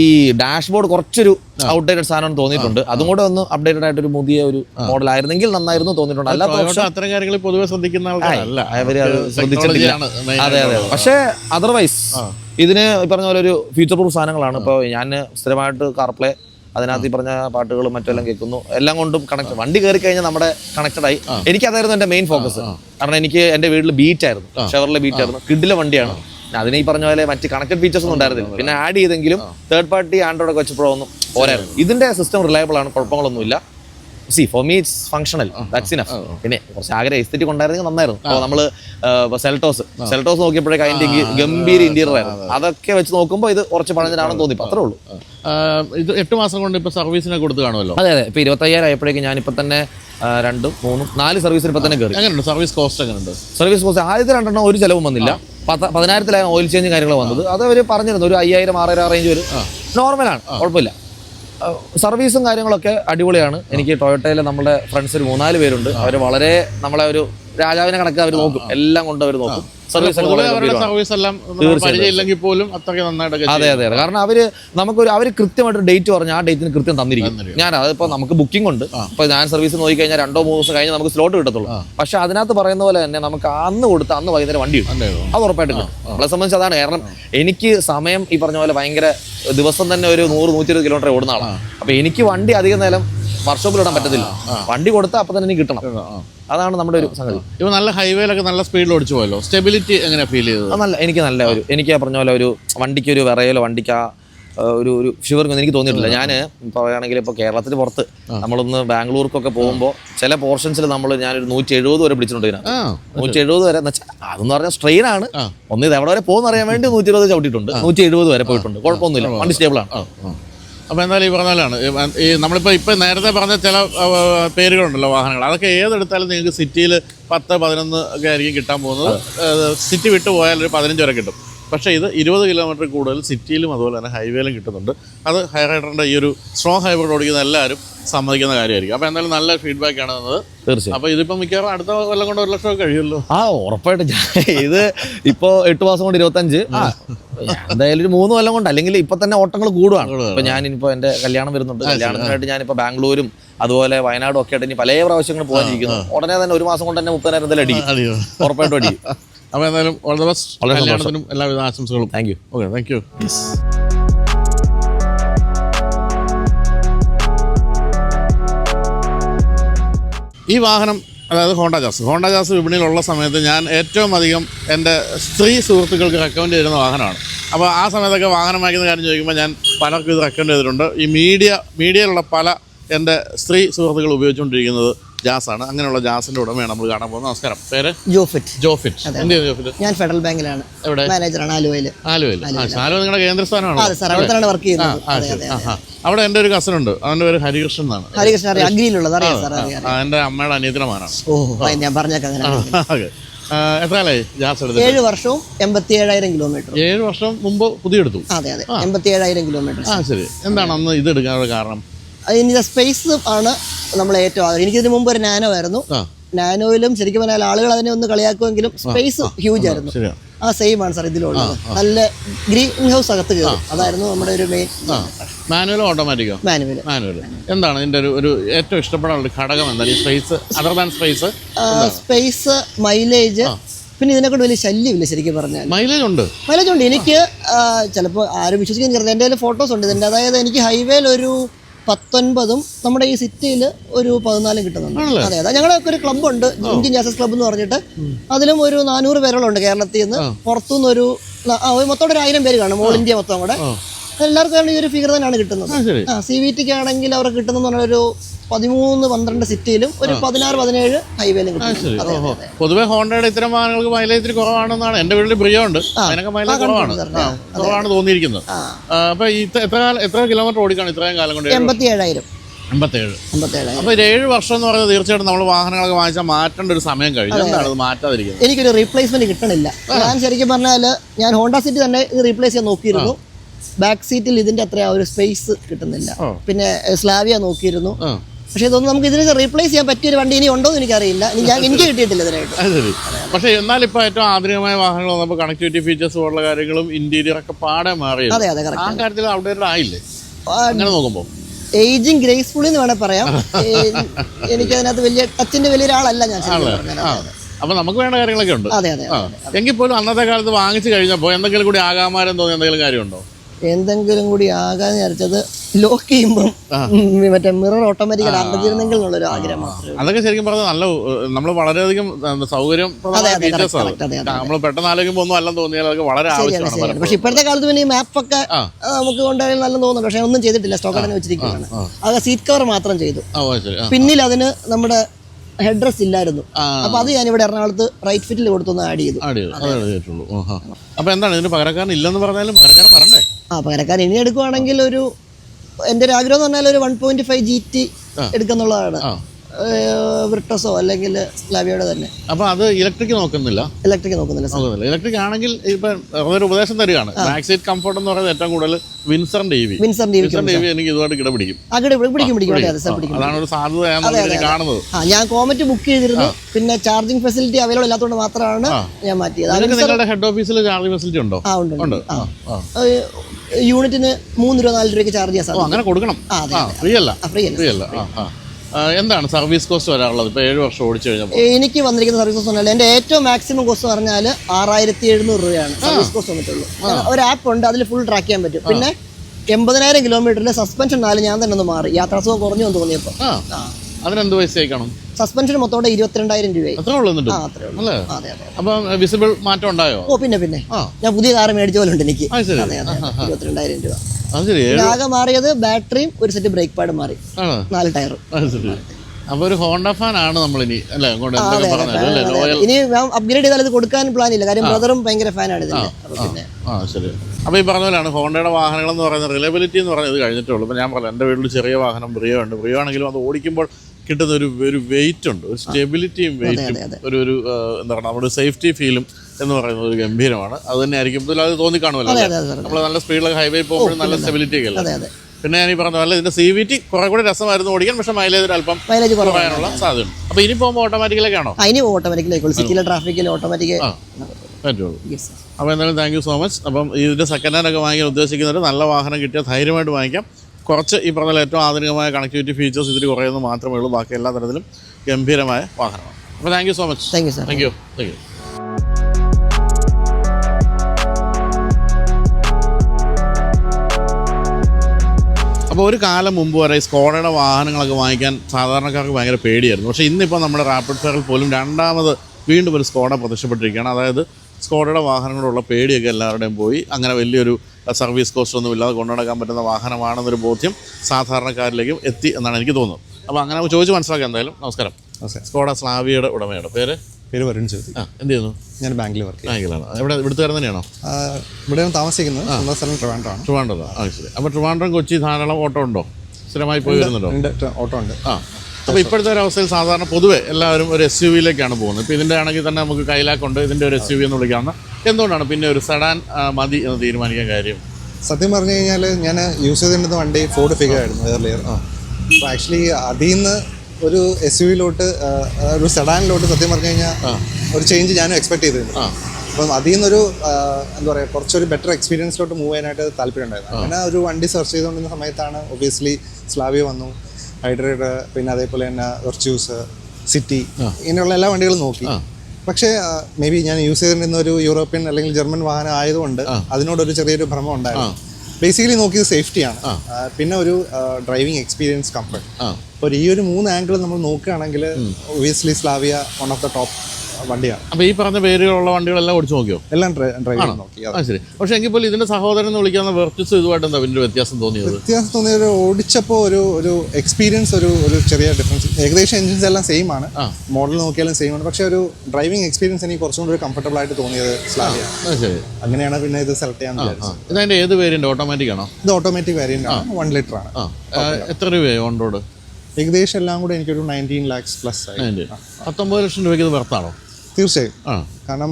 ഈ ഡാഷ്ബോർഡ് കുറച്ചൊരു ഔട്ട്ഡേറ്റഡ് സാധനം തോന്നിയിട്ടുണ്ട്. അതും കൂടെ ഒന്ന് അപ്ഡേറ്റഡ് ആയിട്ട് ഒരു പുതിയ ഒരു മോഡൽ ആയിരുന്നെങ്കിൽ നന്നായിരുന്നു തോന്നിയിട്ടുണ്ട്. അല്ലാത്ത അത്തരം കാര്യങ്ങൾ പൊതുവെ ശ്രദ്ധിക്കുന്ന ആൾക്കാരല്ല. അവർ ശ്രദ്ധിച്ചിട്ടില്ല. അതെ അതെ പക്ഷേ അതർവൈസ് ഇതിന് പറഞ്ഞ പോലെ ഒരു ഫ്യൂച്ചർ പ്രൂഫ് സാധനങ്ങളാണ് ഇപ്പോൾ ഞാൻ സ്ഥിരമായിട്ട് കാർപ്ലേ അതിനകത്ത് ഈ പറഞ്ഞ പാട്ടുകളും മറ്റെല്ലാം കേൾക്കുന്നു. എല്ലാം കൊണ്ടും കണക്ട് വണ്ടി കയറി കഴിഞ്ഞാൽ നമ്മുടെ കണക്റ്റഡ് ആയി. എനിക്ക് അതായിരുന്നു എന്റെ മെയിൻ ഫോക്കസ് കാരണം എനിക്ക് എന്റെ വീട്ടിൽ ബീറ്റ് ആയിരുന്നു. ഷവറിലെ ബീറ്റ് ആയിരുന്നു. കിഡിലെ വണ്ടിയാണ്. അതിന് ഈ പറഞ്ഞ പോലെ മറ്റ് കണക്റ്റഡ് ഫീച്ചേഴ്സ് ഒന്നും ഉണ്ടായിരുന്നില്ല. പിന്നെ ആഡ് ചെയ്തെങ്കിലും തേർഡ് പാർട്ടി ആൻഡ്രോയിഡ് ഒക്കെ വെച്ചപ്പോഴൊന്നും പോരായിരുന്നു. ഇതിന്റെ സിസ്റ്റം റിലയബിൾ ആണ് കുഴപ്പങ്ങളൊന്നുമില്ല. See for me it's functional that's enough പിന്നെ കുറച്ച് ആഗ്രഹം എസ്തെറ്റിക് ഉണ്ടായിരുന്നെങ്കിൽ നന്നായിരുന്നു. അപ്പോൾ നമ്മൾ സെൽട്ടോസ് സെൽട്ടോസ് നോക്കിയപ്പോഴേക്കും അതിന്റെ ഗംഭീര ഇന്റീരിയർ ആയിരുന്നു. അതൊക്കെ വെച്ച് നോക്കുമ്പോൾ ഇത് കുറച്ച് പഴഞ്ഞതാണെന്ന് തോന്നി അത്രേ ഉള്ളൂ. ഇത് എട്ട് മാസം കൊണ്ട് ഇപ്പോൾ സർവീസിനെ കൊടുത്ത് കാണുമല്ലോ? അതെ അതെ. ഇപ്പോൾ ഇരുപത്തയ്യായിരം ആയപ്പോഴേക്കും ഞാനിപ്പോൾ തന്നെ രണ്ടും മൂന്നും നാല് സർവീസിന് ഇപ്പോൾ തന്നെ കയറി സർവീസ് കോസ്റ്റ് എങ്ങനെയുണ്ട്? സർവീസ് കോസ്റ്റ് ആദ്യത്തെ രണ്ടെണ്ണം ഒരു ചിലവും വന്നില്ല. പത്ത് പതിനായിരത്തിലായിരുന്നു ഓയിൽ ചേഞ്ച് കാര്യങ്ങൾ വന്നത്. അത് അവർ പറഞ്ഞിരുന്നു ഒരു അയ്യായിരം ആറായിരം റേഞ്ച് വരും. നോർമലാണ് കുഴപ്പമില്ല. സർവീസും കാര്യങ്ങളൊക്കെ അടിപൊളിയാണ്. എനിക്ക് ടൊയോട്ടയിലെ നമ്മുടെ ഫ്രണ്ട്സ് ഒരു മൂന്നാൽ പേരുണ്ട്. അവർ വളരെ നമ്മളെ ഒരു രാജാവിനെ കണക്ക് അവർ നോക്കും. എല്ലാം കൊണ്ട് അവർ നോക്കും. സർവീസ് എല്ലാം പരിചയമില്ലെങ്കിൽ പോലും അത്രയ്ക്ക് അതെ അതെ കാരണം അവർ നമുക്കൊരു അവർ കൃത്യമായിട്ട് ഡേറ്റ് പറഞ്ഞ ആ ഡേറ്റിന് കൃത്യം തന്നിരിക്കും. ഞാൻ അതിപ്പോ നമുക്ക് ബുക്കിംഗ് ഉണ്ട്. ഇപ്പൊ ഞാൻ സർവീസ് നോക്കി കഴിഞ്ഞാൽ രണ്ടോ മൂന്നോ ദിവസം കഴിഞ്ഞ് നമുക്ക് സ്ലോട്ട് കിട്ടത്തുള്ളൂ. പക്ഷെ അതിനകത്ത് പറയുന്ന പോലെ തന്നെ നമുക്ക് അന്ന് കൊടുത്ത അന്ന് വൈകുന്നേരം വണ്ടി കിട്ടും. അത് ഉറപ്പായിട്ടും കിട്ടും. നമ്മളെ സംബന്ധിച്ച് അതാണ് കാരണം എനിക്ക് സമയം ഈ പറഞ്ഞ പോലെ ഭയങ്കര ദിവസം തന്നെ ഒരു നൂറ് നൂറ്റി ഇരുപത് കിലോമീറ്റർ ഓടുന്ന ആളാണ് അപ്പൊ എനിക്ക് വണ്ടി അധികം നേരം വർക്ക്ഷോപ്പിൽ ഇടാൻ പറ്റത്തില്ല. വണ്ടി കൊടുത്താൽ അപ്പൊ തന്നെ എനിക്ക് കിട്ടണം. അതാണ് നമ്മുടെ ഒരു സംഗതി. ഇപ്പൊ നല്ല ഹൈവേയിലൊക്കെ നല്ല സ്പീഡിൽ ഓടിച്ചു പോയല്ലോ? സ്റ്റെബിലിറ്റി എങ്ങനെ ഫീൽ ചെയ്തത്? നല്ല എനിക്ക് നല്ല ഒരു എനിക്ക് പറഞ്ഞ പോലെ ഒരു വണ്ടിക്ക് ഒരു വിറയലോ വണ്ടിക്ക് ആ ഒരു ഒരു ഷിവറിങ് ഒന്നും എനിക്ക് തോന്നിയിട്ടില്ല. ഞാൻ പറയുകയാണെങ്കിൽ ഇപ്പോൾ കേരളത്തിന് പുറത്ത് നമ്മളൊന്ന് ബാംഗ്ലൂർക്കൊക്കെ പോകുമ്പോൾ ചില പോർഷൻസിൽ നമ്മൾ ഞാനൊരു നൂറ്റി എഴുപത് വരെ പിടിച്ചിട്ടുണ്ട് ഇതിനകത്ത്. നൂറ്റി എഴുപത് വരെ എന്ന് വെച്ചാൽ അതെന്ന് പറഞ്ഞാൽ സ്ട്രെയിൻ ആണ്. ഒന്ന് ഇത് എവിടെ വരെ പോകുന്ന അറിയാൻ വേണ്ടി നൂറ്റി ഇരുപത് ചവിട്ടിയിട്ടുണ്ട്. നൂറ്റി എഴുപത് വരെ പോയിട്ടുണ്ട്. കുഴപ്പമൊന്നുമില്ല. വണ്ടി സ്റ്റേബിൾ ആണ്. ആ, ആ. അപ്പോൾ എന്തായാലും ഈ പറഞ്ഞാലാണ് ഈ- നമ്മളിപ്പോൾ ഇപ്പോൾ നേരത്തെ പറഞ്ഞ ചില പേരുകളുണ്ടല്ലോ വാഹനങ്ങൾ. അതൊക്കെ ഏതെടുത്താലും നിങ്ങൾക്ക് സിറ്റിയിൽ പത്ത് പതിനൊന്ന് ഒക്കെ ആയിരിക്കും കിട്ടാൻ പോകുന്നത്. സിറ്റി വിട്ട് പോയാൽ ഒരു പതിനഞ്ച് വരെ കിട്ടും. പക്ഷേ ഇത് ഇരുപത് കിലോമീറ്റർ കൂടുതൽ സിറ്റിയിലും അതുപോലെ തന്നെ ഹൈവേയിലും കിട്ടുന്നുണ്ട്. അത് ഹൈറൈഡറിന്റെ ഈ ഒരു സ്ട്രോങ് ഹൈബ്രിഡ് ഓടിക്കുന്ന എല്ലാവരും സമ്മതിക്കുന്ന കാര്യമായിരിക്കും. അപ്പൊ എന്തായാലും നല്ല ഫീഡ്ബാക്ക് ആണ് തന്നത്. തീർച്ചയായും. അപ്പോൾ ഇതിപ്പോ മിക്കവാറും അടുത്ത കൊല്ലം കൊണ്ട് ഒരു ലക്ഷം കഴിയുമല്ലോ. ആ ഉറപ്പായിട്ട്. ഇത് ഇപ്പോ എട്ട് മാസം കൊണ്ട് ഇരുപത്തഞ്ച്. എന്തായാലും ഒരു മൂന്ന് കൊല്ലം കൊണ്ട് അല്ലെങ്കിൽ ഇപ്പൊ തന്നെ ഓട്ടങ്ങൾ കൂടുവാണ്. ഇപ്പൊ ഞാൻ ഇനിയിപ്പോ എന്റെ കല്യാണം വരുന്നുണ്ട്. കല്യാണത്തിനായിട്ട് ഞാനിപ്പോ ബാംഗ്ലൂരും അതുപോലെ വയനാടും ഒക്കെ ആയിട്ട് ഇനി പല പ്രാവശ്യങ്ങൾ പോകാനിരിക്കുന്നു. ഉടനെ തന്നെ ഒരു മാസം കൊണ്ട് തന്നെ മുപ്പതിനായിരം എന്തായാലും അടിക്കും ഉറപ്പായിട്ടും അടിക്കും അപ്പൊ എന്തായാലും ഓൾ ദ ബെസ്റ്റ് കല്യാണത്തിനും എല്ലാവിധ ആശംസകളും. Thank you okay thank you ഈ വാഹനം അതായത് ഹോണ്ട ജാസ്. ഹോണ്ട ജാസ് വിപണിയിലുള്ള സമയത്ത് ഞാൻ ഏറ്റവും അധികം എന്റെ സ്ത്രീ സുഹൃത്തുക്കൾക്ക് റെക്കമെൻഡ് ചെയ്യുന്ന വാഹനമാണ്. അപ്പോൾ ആ സമയത്തൊക്കെ വാഹനം വാങ്ങിക്കുന്ന കാര്യം ചോദിക്കുമ്പോൾ ഞാൻ പലർക്കും ഇത് റെക്കമെൻഡ് ചെയ്തിട്ടുണ്ട്. ഈ മീഡിയ മീഡിയയിലുള്ള പല എന്റെ സ്ത്രീ സുഹൃത്തുക്കൾ ഉപയോഗിച്ചുകൊണ്ടിരിക്കുന്നത് ജാസാണ്. അങ്ങനെയുള്ള ജാസിന്റെ ഉടമയാണ് നമ്മൾ കാണാൻ പോകുന്നത്. നമസ്കാരം. പേര്? ജോഫിറ്റ്. ജോഫിറ്റ്. എന്ത് ചെയ്യുന്നു ജോഫിറ്റ്? ഞാൻ ഫെഡറൽ ബാങ്കിലാണ്. എവിടെ? മാനേജറാണ് ആലുവയിൽ. ആലുവയിൽ. ആലുവ നിങ്ങളുടെ കേന്ദ്ര സ്ഥാനമാണ് അതെ സാർ. അവിടെ വർക്ക് ചെയ്യുന്നത്. അവിടെ എന്റെ ഒരു കസൻ ഉണ്ട്. അവന്റെ പേര് ഹരികൃഷ്ണൻ എന്നാണ്. ഹരികൃഷ്ണൻ അറിയാം. അഗ്രിയിലുള്ളത് അറിയാം സാർ എന്റെ അമ്മയുടെ അനിയത്തിന്റെ ഓ ഞാൻ പറഞ്ഞേക്കാം ഓക്കെ. എത്ര കാലായി ജാസ് എടുത്ത് ഏഴ് വർഷവും എൺപത്തി ഏഴായിരം കിലോമീറ്റർ ഏഴ് വർഷം മുമ്പ് പുതിയെടുത്തു അതെ അതെ. എൺപത്തി ഏഴായിരം കിലോമീറ്റർ ആ ശരി. എന്താണ് അന്ന് ഇത് എടുക്കാനുള്ള കാരണം? അതിന്റെ സ്പേസ് ആണ് നമ്മൾ ഏറ്റവും ആഗ്രഹം. എനിക്കിതിന് മുമ്പ് ഒരു നാനോ ആയിരുന്നു. നാനോയിലും ശരിക്കും പറഞ്ഞാൽ ആളുകൾ അതിനെ ഒന്ന് കളിയാക്കുമെങ്കിലും സ്പേസ് ഹ്യൂജ് ആയിരുന്നു. ആ സെയിം ആണ് സാർ ഇതിലുള്ളത്. നല്ല ഗ്രീൻ ഹൗസ് അകത്ത് കയറും. അതായിരുന്നു നമ്മുടെ ഒരു മെയിൻ മാനുവലോ ഓട്ടോമാറ്റിക്കോ മാനുവൽ മാനുവൽ എന്താണ് ഇതിന്റെ ഒരു ഒരു ഏറ്റവും ഇഷ്ടപ്പെടാനുള്ള ഘടകം എന്താണ്? Space other than space space mileage പിന്നെ ഇതിനെക്കൊണ്ട് വലിയ ശല്യമില്ല ശരിക്കും പറഞ്ഞാൽ. മൈലേജ് ഉണ്ട്. മൈലേജ് ഉണ്ട്. എനിക്ക് ചിലപ്പോൾ ആരും വിശ്വസിക്കാൻ ചെറുത് എന്റെ ഫോട്ടോസ് ഉണ്ട്. ഇതിന്റെ അതായത് എനിക്ക് ഹൈവേയിൽ ഒരു പത്തൊൻപതും നമ്മുടെ ഈ സിറ്റിയിൽ ഒരു പതിനാലും കിട്ടുന്നുണ്ട്. അതെ അതെ. ഞങ്ങളൊക്കെ ഒരു ക്ലബ്ബ് ഉണ്ട് ഇന്ത്യൻ ജാസസ് ക്ലബ്ബ് എന്ന് പറഞ്ഞിട്ട്. അതിലും ഒരു നാനൂറ് പേരോളുണ്ട് കേരളത്തിൽ നിന്ന്. പുറത്തുനിന്ന് ഒരു മൊത്തം ഒരു ആയിരം പേര് കാണും ഓൾ ഇന്ത്യ മൊത്തം കൂടെ. എല്ലാവർക്കും ഈ ഒരു ഫിഗർ തന്നെയാണ് കിട്ടുന്നത്. സി വി ടിക്ക് ആണെങ്കിൽ അവർക്ക് കിട്ടുന്ന ഒരു പതിമൂന്ന് പന്ത്രണ്ട് സിറ്റിയിലും ഒരു പതിനാറ് പതിനേഴ് ഹൈവേയിലും പൊതുവേ ഹോണ്ടയുടെ ഇത്തരം വാഹനങ്ങൾക്ക് മൈലേജ് കുറവാണെന്നാണ്. എന്റെ വീട്ടിൽ ബ്രിയോ ഉണ്ട് അതിനൊക്കെ മൈലേജ് കുറവാണ്. കുറവാണ് തോന്നിയിരിക്കുന്നത്. അപ്പൊ എത്ര എത്ര കിലോമീറ്റർ ഓടിക്കാണ് ഇത്രയും കാലം കൊണ്ട്? എൺപത്തി ഏഴായിരം എൺപത്തേഴ് അപ്പൊ ഏഴ് വർഷം എന്ന് പറയുന്നത് തീർച്ചയായിട്ടും നമ്മൾ വാഹനങ്ങളൊക്കെ വാങ്ങിച്ചാൽ മാറ്റേണ്ട ഒരു സമയം കഴിഞ്ഞു. എന്താണ് മാറ്റാതിരിക്കുന്നത്? എനിക്കൊരു റീപ്ലേസ്മെന്റ് കിട്ടണില്ല. ഞാൻ ശരിക്കും പറഞ്ഞാൽ ഞാൻ ഹോണ്ട സിറ്റി തന്നെ ഇത് റീപ്ലേസ് ചെയ്യാൻ നോക്കിയിരുന്നു. ബാക്ക് സീറ്റിൽ ഇതിന്റെ അത്ര ഒരു സ്പേസ് കിട്ടുന്നില്ല. പിന്നെ സ്ലാവിയ നോക്കിയിരുന്നു. പക്ഷേ ഇതൊന്നും നമുക്ക് ഇതിന് റീപ്ലേസ് ചെയ്യാൻ പറ്റിയ ഒരു വണ്ടി ഇനി ഉണ്ടോ എന്ന് എനിക്കറിയില്ല ഞാൻ എനിക്ക് കിട്ടിയിട്ടില്ല ഇതിനായിട്ട്. അത് ശരി. പക്ഷേ എന്നാൽ ഇപ്പോൾ ഏറ്റവും ആധുനികമായ വാഹനങ്ങൾ വന്നപ്പോൾ കണക്ടിവിറ്റി ഫീച്ചേഴ്സ് പോലുള്ള കാര്യങ്ങളും ഇന്റീരിയർ ഒക്കെ പാടെ മാറി അതെ അതെ ആ കാര്യത്തിൽ അപ്ഡേറ്റഡ് ആയില്ലേ? അങ്ങനെ നോക്കുമ്പോൾ ഏജിങ് ഗ്രേസ്ഫുൾ എന്ന് വേണേൽ പറയാം. എനിക്ക് അതിനകത്ത് വലിയ ടച്ചിന്റെ വലിയ വലിയൊരാളല്ല ഞാൻ ശരിക്കും പറഞ്ഞാൽ. ആ. അപ്പൊ നമുക്ക് വേണ്ട കാര്യങ്ങളൊക്കെ ഉണ്ട്. അതെ അതെ ആ. എങ്കിൽ പോലും അന്നത്തെ കാലത്ത് വാങ്ങിച്ചു കഴിഞ്ഞപ്പോൾ എന്തെങ്കിലും കൂടി ആകാമാരം തോന്നിയ എന്തെങ്കിലും കാര്യമുണ്ടോ? എന്തെങ്കിലും കൂടി ആകാന്ന് വിചാരിച്ചത് ലോക്ക് ചെയ്യുമ്പം മറ്റേ മിറർ ഓട്ടോമാറ്റിക് അടഞ്ഞിരുന്നെങ്കിൽ എന്നുള്ളൊരു ആഗ്രഹം മാത്രമേ. അതൊക്കെ ശരിക്കും പറഞ്ഞാൽ നല്ല നമ്മൾ വളരെയധികം സൗകര്യം നമ്മൾ പെട്ടെന്ന് ആലോചിക്കുമ്പോൾ ഒന്നും അല്ലെന്ന് തോന്നിയാൽ അതൊക്കെ വളരെ ആവശ്യമാണ് പക്ഷെ ഇപ്പോഴത്തെ കാലത്ത് പിന്നെ ഈ മാപ്പൊക്കെ. നമുക്ക് കൊണ്ടുപോയാൽ നല്ല തോന്നുന്നു. പക്ഷെ ഒന്നും ചെയ്തിട്ടില്ല. സ്റ്റോക്ക് തന്നെ വെച്ചിരിക്കുകയാണ്. അത് സീറ്റ് കവർ മാത്രം ചെയ്തു. പിന്നിൽ അതിന് നമ്മുടെ ഹെഡ് ഡ്രസ് ഇല്ലായിരുന്നു. അപ്പൊ അത് ഞാൻ ഇവിടെ എറണാകുളത്ത് റൈറ്റ് ഫിറ്റിൽ കൊടുത്തൊന്ന് ആഡ് ചെയ്തു. ആഡ് ചെയ്തു. അതേ. ചെയ്തിട്ടുള്ളൂ അപ്പൊ എന്താണ് ഇതിന് പകരക്കാരൻ ഇല്ലെന്ന് പറഞ്ഞാലും പകരക്കാരൻ ആ പകരക്കാരൻ ഇനി എടുക്കുവാണെങ്കിൽ ഒരു എന്റെ ഒരു ആഗ്രഹം എന്ന് പറഞ്ഞാൽ ഒരു one point five G T എടുക്കുന്നുള്ളതാണ്. ബ്രിട്ടസോ അല്ലെങ്കിൽ സ്ലാവിയോടെ തന്നെ. അപ്പൊ അത് ഇലക്ട്രിക് നോക്കുന്നില്ല? ഇലക്ട്രിക് നോക്കുന്നില്ല നോക്കുന്നില്ല. ഇലക്ട്രിക് ആണെങ്കിൽ ഇപ്പൊ ഒരു ഉപദേശം തരികയാണ്. ബാക്ക് കംഫർട്ട് എന്ന് പറയുന്നത് ഏറ്റവും കൂടുതൽ വിൻസറിന്റെ E V Windsor Windsor T V എനിക്ക് ഇതുമായിട്ട് അവിടെ പിടിക്കും പിടിക്കും. പിടിക്കും. അതാണ് ഒരു സാധ്യതയാണെന്ന് കാണുന്നത്. ഞാൻ കോമറ്റ് ബുക്ക് ചെയ്തിരുന്നു. പിന്നെ ചാർജിംഗ് ഫെസിലിറ്റി അവൈലബിൾ ഇല്ലാത്തതുകൊണ്ട് മാത്രമാണ് ഞാൻ മാറ്റിയത്. നിങ്ങളുടെ ഹെഡ് ഓഫീസിൽ ചാർജിംഗ് ഫെസിലിറ്റി ഉണ്ടോ? ആ ഉണ്ട് ഉണ്ട്. യൂണിറ്റിന് മൂന്ന് രൂപ നാല് രൂപയ്ക്ക് ചാർജ് ചെയ്യാൻ സാധിക്കും. അങ്ങനെ കൊടുക്കണം. ഫ്രീ അല്ല ഫ്രീ അല്ല. ഫ്രീ അല്ല എന്താണ് സർവീസ് കോസ്റ്റ് വരാനുള്ളത് ഇപ്പോൾ ഏഴ് വർഷം ഓടിച്ചു കഴിഞ്ഞപ്പോൾ എനിക്ക് വന്നിരിക്കുന്ന സർവീസ് കോസ്റ്റ് പറഞ്ഞാൽ എന്റെ ഏറ്റവും മാക്സിമം കോസ്റ്റ് പറഞ്ഞാൽ ആറായിരത്തി എഴുന്നൂറ് രൂപയാണ് സർവീസ് കോസ്റ്റ് വന്നിട്ടുള്ളൂ. ഒരു ആപ്പ് ഉണ്ട് അതിൽ ഫുൾ ട്രാക്ക് ചെയ്യാൻ പറ്റും. പിന്നെ എൺപതിനായിരം കിലോമീറ്ററിൽ സസ്പെൻഷൻ നാല് ഞാൻ തന്നെ ഒന്ന് മാറി. യാത്രാസുഖം കുറഞ്ഞു എന്ന് തോന്നിയപ്പോൾ അതിനെന്ത് പൈസ അയക്കണം സസ്പെൻഷൻ മൊത്തം ഇരുപത്തിരണ്ടായിരം രൂപയായി. അത്രേ ഉള്ളൂ ആ അത്രേ ഉള്ളൂ. അല്ലേ? അതെ അതെ അപ്പം വിസിബിൾ മാറ്റം ഉണ്ടായോ? ഓ പിന്നെ പിന്നെ. ഞാൻ പുതിയ കാർ മേടിച്ച പോലെ ഉണ്ട് എനിക്ക്. അതെ അതെ. ഇരുപത്തിരണ്ടായിരം രൂപ. ആകെ മാറിയത് ബാറ്ററിയും ഒരു സെറ്റ് ബ്രേക്ക് പാഡും മാറി. നാല് ടയറും. അപ്പൊ ഒരു ഹോണ്ട ഫാൻ ആണ് അതെ പറഞ്ഞാലും അല്ലേ. ഇനി അപ്ഗ്രേഡ് ചെയ്താൽ ഇത് കൊടുക്കാൻ പ്ലാൻ ഇല്ല. കാര്യം ബ്രദറും ഭയങ്കര ഫാനാണ് ഇതിന്റെ. പിന്നെ. ആ ശരി. അപ്പോൾ ഈ പറഞ്ഞ പോലെയാണ് ഹോണ്ടയുടെ വാഹനങ്ങൾ എന്ന് പറയുന്നത് റിലബിലിറ്റി എന്ന് പറയുന്നത് കഴിഞ്ഞിട്ടുള്ളൂ. ഇപ്പോൾ ഞാൻ പറഞ്ഞു എന്റെ വീട്ടിൽ ചെറിയ വാഹനം ബ്രിയോ ഉണ്ട്. ബ്രിയോ ആണെങ്കിലും അത് ഓടിക്കുമ്പോൾ കിട്ടുന്ന ഒരു ഒരു വെയിറ്റ് ഉണ്ട് ഒരു സ്റ്റെബിലിറ്റിയും വെയിറ്റും ഒരു ഒരു എന്താ പറയുക നമ്മുടെ സേഫ്റ്റി ഫീലും എന്ന് പറയുന്നത് ഒരു ഗംഭീരമാണ്. അത് തന്നെ ആയിരിക്കും. ഇതിൽ അത് അതെ അതെ നമ്മൾ നല്ല സ്പീഡിലൊക്കെ ഹൈവേ പോകുമ്പോൾ നല്ല സ്റ്റെബിലിറ്റി ഒക്കെ അല്ലേ? പിന്നെ ഞാൻ ഈ പറഞ്ഞ പോലെ ഇതിന്റെ സി വി ടി കുറെ കൂടി രസമായിരുന്നു ഓടിക്കാൻ പക്ഷേ മൈലേജ് ഒരു അല്പം മൈലേജ് കുറവാനുള്ള സാധ്യത അപ്പോൾ ഇനി പോകുമ്പോൾ ഓട്ടോമാറ്റിക്കിലേക്കാണോ അതിന് ഇനി ഓട്ടോമാറ്റിക്കലി സിറ്റിയിലെ ട്രാഫിക്കിൽ ഓട്ടോമാറ്റിക് പറ്റുള്ളൂ. അപ്പോൾ എന്തായാലും താങ്ക് യു സോ മച്ച് അപ്പം ഇതിന്റെ സെക്കൻഡ് ഹാൻഡ് ഒക്കെ വാങ്ങിക്കാൻ ഉദ്ദേശിക്കുന്നവർ നല്ല വാഹനം കിട്ടിയാൽ ധൈര്യമായിട്ട് വാങ്ങിക്കാം. കുറച്ച് ഈ പറഞ്ഞ പോലെ ഏറ്റവും ആധുനികമായ കണക്ടിവിറ്റി ഫീച്ചേഴ്സ് ഇതിൽ കുറയുന്നത് മാത്രമേ ഉള്ളൂ. ബാക്കി എല്ലാ തരത്തിലും ഗംഭീരമായ വാഹനമാണ്. അപ്പോൾ thank you so much thank you sir thank you thank you അപ്പോൾ ഒരു കാലം മുമ്പ് വരെ സ്കോഡയുടെ വാഹനങ്ങളൊക്കെ വാങ്ങിക്കാൻ സാധാരണക്കാർക്ക് ഭയങ്കര പേടിയായിരുന്നു. പക്ഷേ ഇന്നിപ്പോൾ നമ്മുടെ റാപ്പിഡ് ഫെയറിൽ പോലും രണ്ടാമത് വീണ്ടും ഒരു സ്കോഡ പ്രത്യക്ഷപ്പെട്ടിരിക്കുകയാണ്. അതായത് സ്കോഡയുടെ വാഹനങ്ങളോടുള്ള പേടിയൊക്കെ എല്ലാവരുടെയും പോയി. അങ്ങനെ വലിയൊരു സർവീസ് കോസ്റ്റ് ഒന്നും ഇല്ലാതെ കൊണ്ടുനടക്കാൻ പറ്റുന്ന വാഹനമാണെന്നൊരു ബോധ്യം സാധാരണക്കാരിലേക്കും എത്തി എന്നാണ് എനിക്ക് തോന്നുന്നത്. അപ്പോൾ അങ്ങനെ ചോദിച്ച് മനസ്സിലാക്കാം എന്തായാലും. നമസ്കാരം. സ്കോഡ സ്ലാവിയുടെ ഉടമയുടെ പേര്? പേര് വരുൺ ചോദി ആ എന്ത് ചെയ്യുന്നു? ഞാൻ ബാങ്കിൽ വർക്ക് ബാങ്കിലാണ്. എവിടെ ഇവിടുത്തുകാരൻ തന്നെയാണോ? ഇവിടെ താമസിക്കുന്നത്. സ്വന്തം സ്ഥലം ട്രിവാൻഡ്രമാണ്. ട്രിവാൻഡ്രം ആ ശരി. അപ്പോൾ ട്രിവാൻഡ്രം കൊച്ചി ധാരാളം ഓട്ടോ ഉണ്ടോ? സ്ഥിരമായി പോയി വരുന്നുണ്ടോ ഓട്ടോ ഉണ്ട്. ആ. അപ്പോൾ ഇപ്പോഴത്തെ ഒരു അവസ്ഥയിൽ സാധാരണ പൊതുവെ എല്ലാവരും ഒരു എസ് യു വിയിലേക്കാണ് പോകുന്നത്. ഇപ്പോൾ ഇതിന്റെ ആണെങ്കിൽ തന്നെ നമുക്ക് കൈലാക്കുണ്ട് ഇതിന്റെ ഒരു എസ് യു വി എന്ന് വിളിക്കാവുന്ന എന്തുകൊണ്ടാണ് പിന്നെ ഒരു സെഡാൻ മതി എന്ന് തീരുമാനിക്കാൻ കാര്യം? സത്യം പറഞ്ഞു കഴിഞ്ഞാൽ ഞാൻ യൂസ് ചെയ്തിരുന്ന വണ്ടി ഫോർഡ് ഫിഗർ ആയിരുന്നു ഏർലിയർ ആ. അപ്പോൾ ആക്ച്വലി അതിൽ നിന്ന് ഒരു എസ് യു വിയിലോട്ട് ഒരു സെഡാനിലോട്ട് സത്യം പറഞ്ഞു കഴിഞ്ഞാൽ ഒരു ചേഞ്ച് ഞാനും എക്സ്പെക്ട് ചെയ്തിരുന്നു. അപ്പം അതിൽ നിന്നൊരു എന്താ പറയുക കുറച്ചൊരു ബെറ്റർ എക്സ്പീരിയൻസിലോട്ട് മൂവ് ചെയ്യാനായിട്ട് താല്പര്യം ഉണ്ടായിരുന്നു അങ്ങനെ ഒരു വണ്ടി സെർച്ച് ചെയ്തുകൊണ്ടിരുന്ന സമയത്താണ് ഒബിയസ്ലി സ്ലാവിയ വന്നു ഹൈഡ്രേഡ് പിന്നെ അതേപോലെ തന്നെ വെർച്യൂസ് സിറ്റി ഇങ്ങനെയുള്ള എല്ലാ വണ്ടികളും നോക്കി. പക്ഷേ മേ ബി ഞാൻ യൂസ് ചെയ്തിരുന്ന ഒരു യൂറോപ്യൻ അല്ലെങ്കിൽ ജർമ്മൻ വാഹനം ആയതുകൊണ്ട് അതിനോടൊരു ചെറിയൊരു ഭ്രമം ഉണ്ടായിരുന്നു. ബേസിക്കലി നോക്കിയത് സേഫ്റ്റിയാണ് പിന്നെ ഒരു ഡ്രൈവിംഗ് എക്സ്പീരിയൻസ് കംഫർട്ട് അപ്പോൾ ഈ ഒരു മൂന്ന് ആംഗിൾ നമ്മൾ നോക്കുകയാണെങ്കിൽ obviously Slavia one of the top വണ്ടിയാണ്. അപ്പോൾ ഈ പറഞ്ഞ പേരുകളുള്ള വണ്ടികളെല്ലാം ഓടിച്ചു നോക്കിയോ? എല്ലാം ഡ്രൈവ് നോക്കി ആ ശരി. പക്ഷേ എങ്കിൽ പോലും ഇതിന്റെ സഹോദരൻ എന്ന് വിളിക്കാവുന്ന വെർച്ചസ് ഇതുമായിട്ട് എന്താ പിന്നെ വ്യത്യാസം തോന്നിയത്? വ്യത്യാസം തോന്നിയ ഒരു ഓടിച്ചപ്പോൾ ഒരു ഒരു എക്സ്പീരിയൻസ് ഒരു ഒരു ചെറിയ ഡിഫറൻസ് ഏകദേശം എഞ്ചിൻസ് എല്ലാം സെയിം ആണ്. മോഡൽ നോക്കിയാലും സെയിം ആണ്. പക്ഷേ ഒരു ഡ്രൈവിംഗ് എക്സ്പീരിയൻസ് എനിക്ക് കുറച്ചും കൂടി കംഫർട്ടബിൾ ആയിട്ട് തോന്നിയത് അങ്ങനെയാണ് പിന്നെ ഇത് സെലക്ട് ചെയ്യാൻ ഇതതിന്റെ ഏത് വേരിയന്റ് ഓട്ടോമാറ്റിക് ആണോ? ഇത് ഓട്ടോമാറ്റിക് വേരിയന്റ് ആണ്. വൺ ലിറ്റർ ആണ്. എത്ര രൂപയായി ഓൺ റോഡ് ഏകദേശം എല്ലാം കൂടെ എനിക്കൊരു നയന്റീൻ ലാക്സ് പ്ലസ് ആയി. പത്തൊമ്പത് ലക്ഷം രൂപയ്ക്ക് ഇത് വെർത്താണോ തീർച്ചയായും. കാരണം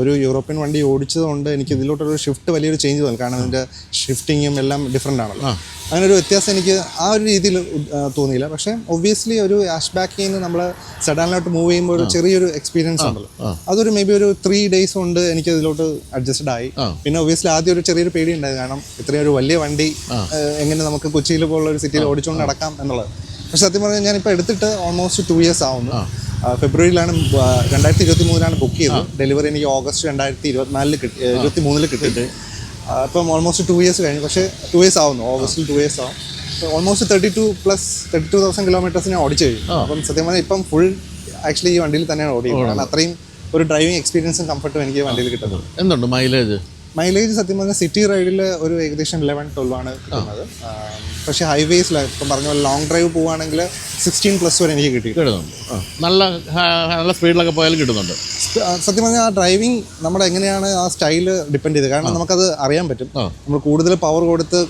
ഒരു യൂറോപ്യൻ വണ്ടി ഓടിച്ചതുകൊണ്ട് എനിക്ക് ഇതിലോട്ടൊരു ഷിഫ്റ്റ് വലിയൊരു ചേഞ്ച് തോന്നി. കാരണം അതിന്റെ ഷിഫ്റ്റിങ്ങും എല്ലാം ഡിഫറെന്റ് ആണല്ലോ അങ്ങനെ ഒരു വ്യത്യാസം എനിക്ക് ആ ഒരു രീതിയിൽ തോന്നിയില്ല. പക്ഷേ ഒബ്വിയസ്ലി ഒരു ആഷ് ബാക്കിൽ നിന്ന് നമ്മൾ സെഡാനിലോട്ട് മൂവ് ചെയ്യുമ്പോൾ ഒരു ചെറിയൊരു എക്സ്പീരിയൻസ് ഉണ്ടല്ലോ. അതൊരു മേ ബി ഒരു ത്രീ ഡേയ്സ് കൊണ്ട് എനിക്ക് അതിലോട്ട് അഡ്ജസ്റ്റഡ് ആയി. പിന്നെ ഒബ്വിയസ്ലി ആദ്യം ഒരു ചെറിയൊരു പേടി ഉണ്ടായി. കാരണം ഇത്രയും ഒരു വലിയ വണ്ടി എങ്ങനെ നമുക്ക് കൊച്ചിയിൽ പോലുള്ള ഒരു സിറ്റിയിൽ ഓടിച്ചുകൊണ്ട് നടക്കാം എന്നുള്ളത്. പക്ഷെ സത്യം പറഞ്ഞാൽ ഞാനിപ്പോൾ എടുത്തിട്ട് ഓൾമോസ്റ്റ് ടു ഇയേഴ്സ് ആവുന്നു. ഫെബ്രുവരിയിലാണ് രണ്ടായിരത്തി ഇരുപത്തി മൂന്നിലാണ് ബുക്ക് ചെയ്തത് ഡെലിവറി എനിക്ക് ഓഗസ്റ്റ് രണ്ടായിരത്തി ഇരുപത്തിനാലിൽ കിട്ടി ഇരുപത്തി മൂന്നിൽ കിട്ടിയിട്ട്. ഇപ്പം ഓൾമോസ്റ്റ് ടു ഇയേഴ്സ് കഴിഞ്ഞു. പക്ഷേ ടു ഇയേഴ്സ് ആവുന്നു. ഓഗസ്റ്റിൽ ടു ഇയേഴ്സ് ആവും. Almost thirty two plus thirty two thousand kilometres ഞാൻ ഓടിച്ചു കഴിഞ്ഞു. അപ്പം സത്യം പറഞ്ഞാൽ ഇപ്പം ഫുൾ ആക്ച്വലി ഈ വണ്ടിയിൽ തന്നെയാണ് ഓടിക്കുന്നത് കാരണം അത്രയും ഒരു ഡ്രൈവിംഗ് എക്സ്പീരിയൻസും കംഫർട്ടും എനിക്ക് വണ്ടിയിൽ കിട്ടുന്നത്. എന്തുണ്ട് മൈലേജ് മൈലേജ് സത്യം പറഞ്ഞാൽ സിറ്റി റൈഡിൽ ഒരു ഏകദേശം ലെവൻ ട്വൽവ് ആണ് കിട്ടുന്നത്. പക്ഷേ ഹൈവേസിൽ ഇപ്പം പറഞ്ഞ പോലെ ലോങ് ഡ്രൈവ് പോവുകയാണെങ്കിൽ സിക്സ്റ്റീൻ പ്ലസ് വരെ എനിക്ക് കിട്ടി കിട്ടുന്നുണ്ട്. നല്ല നല്ല സ്പീഡിലൊക്കെ പോയാലും കിട്ടുന്നുണ്ട്. സത്യം പറഞ്ഞാൽ ആ ഡ്രൈവിംഗ് നമ്മുടെ എങ്ങനെയാണ് ആ സ്റ്റൈൽ ഡിപ്പെൻഡ് ചെയ്ത് കാരണം നമുക്കത് അറിയാൻ പറ്റും. നമ്മൾ കൂടുതൽ പവർ കൊടുത്ത്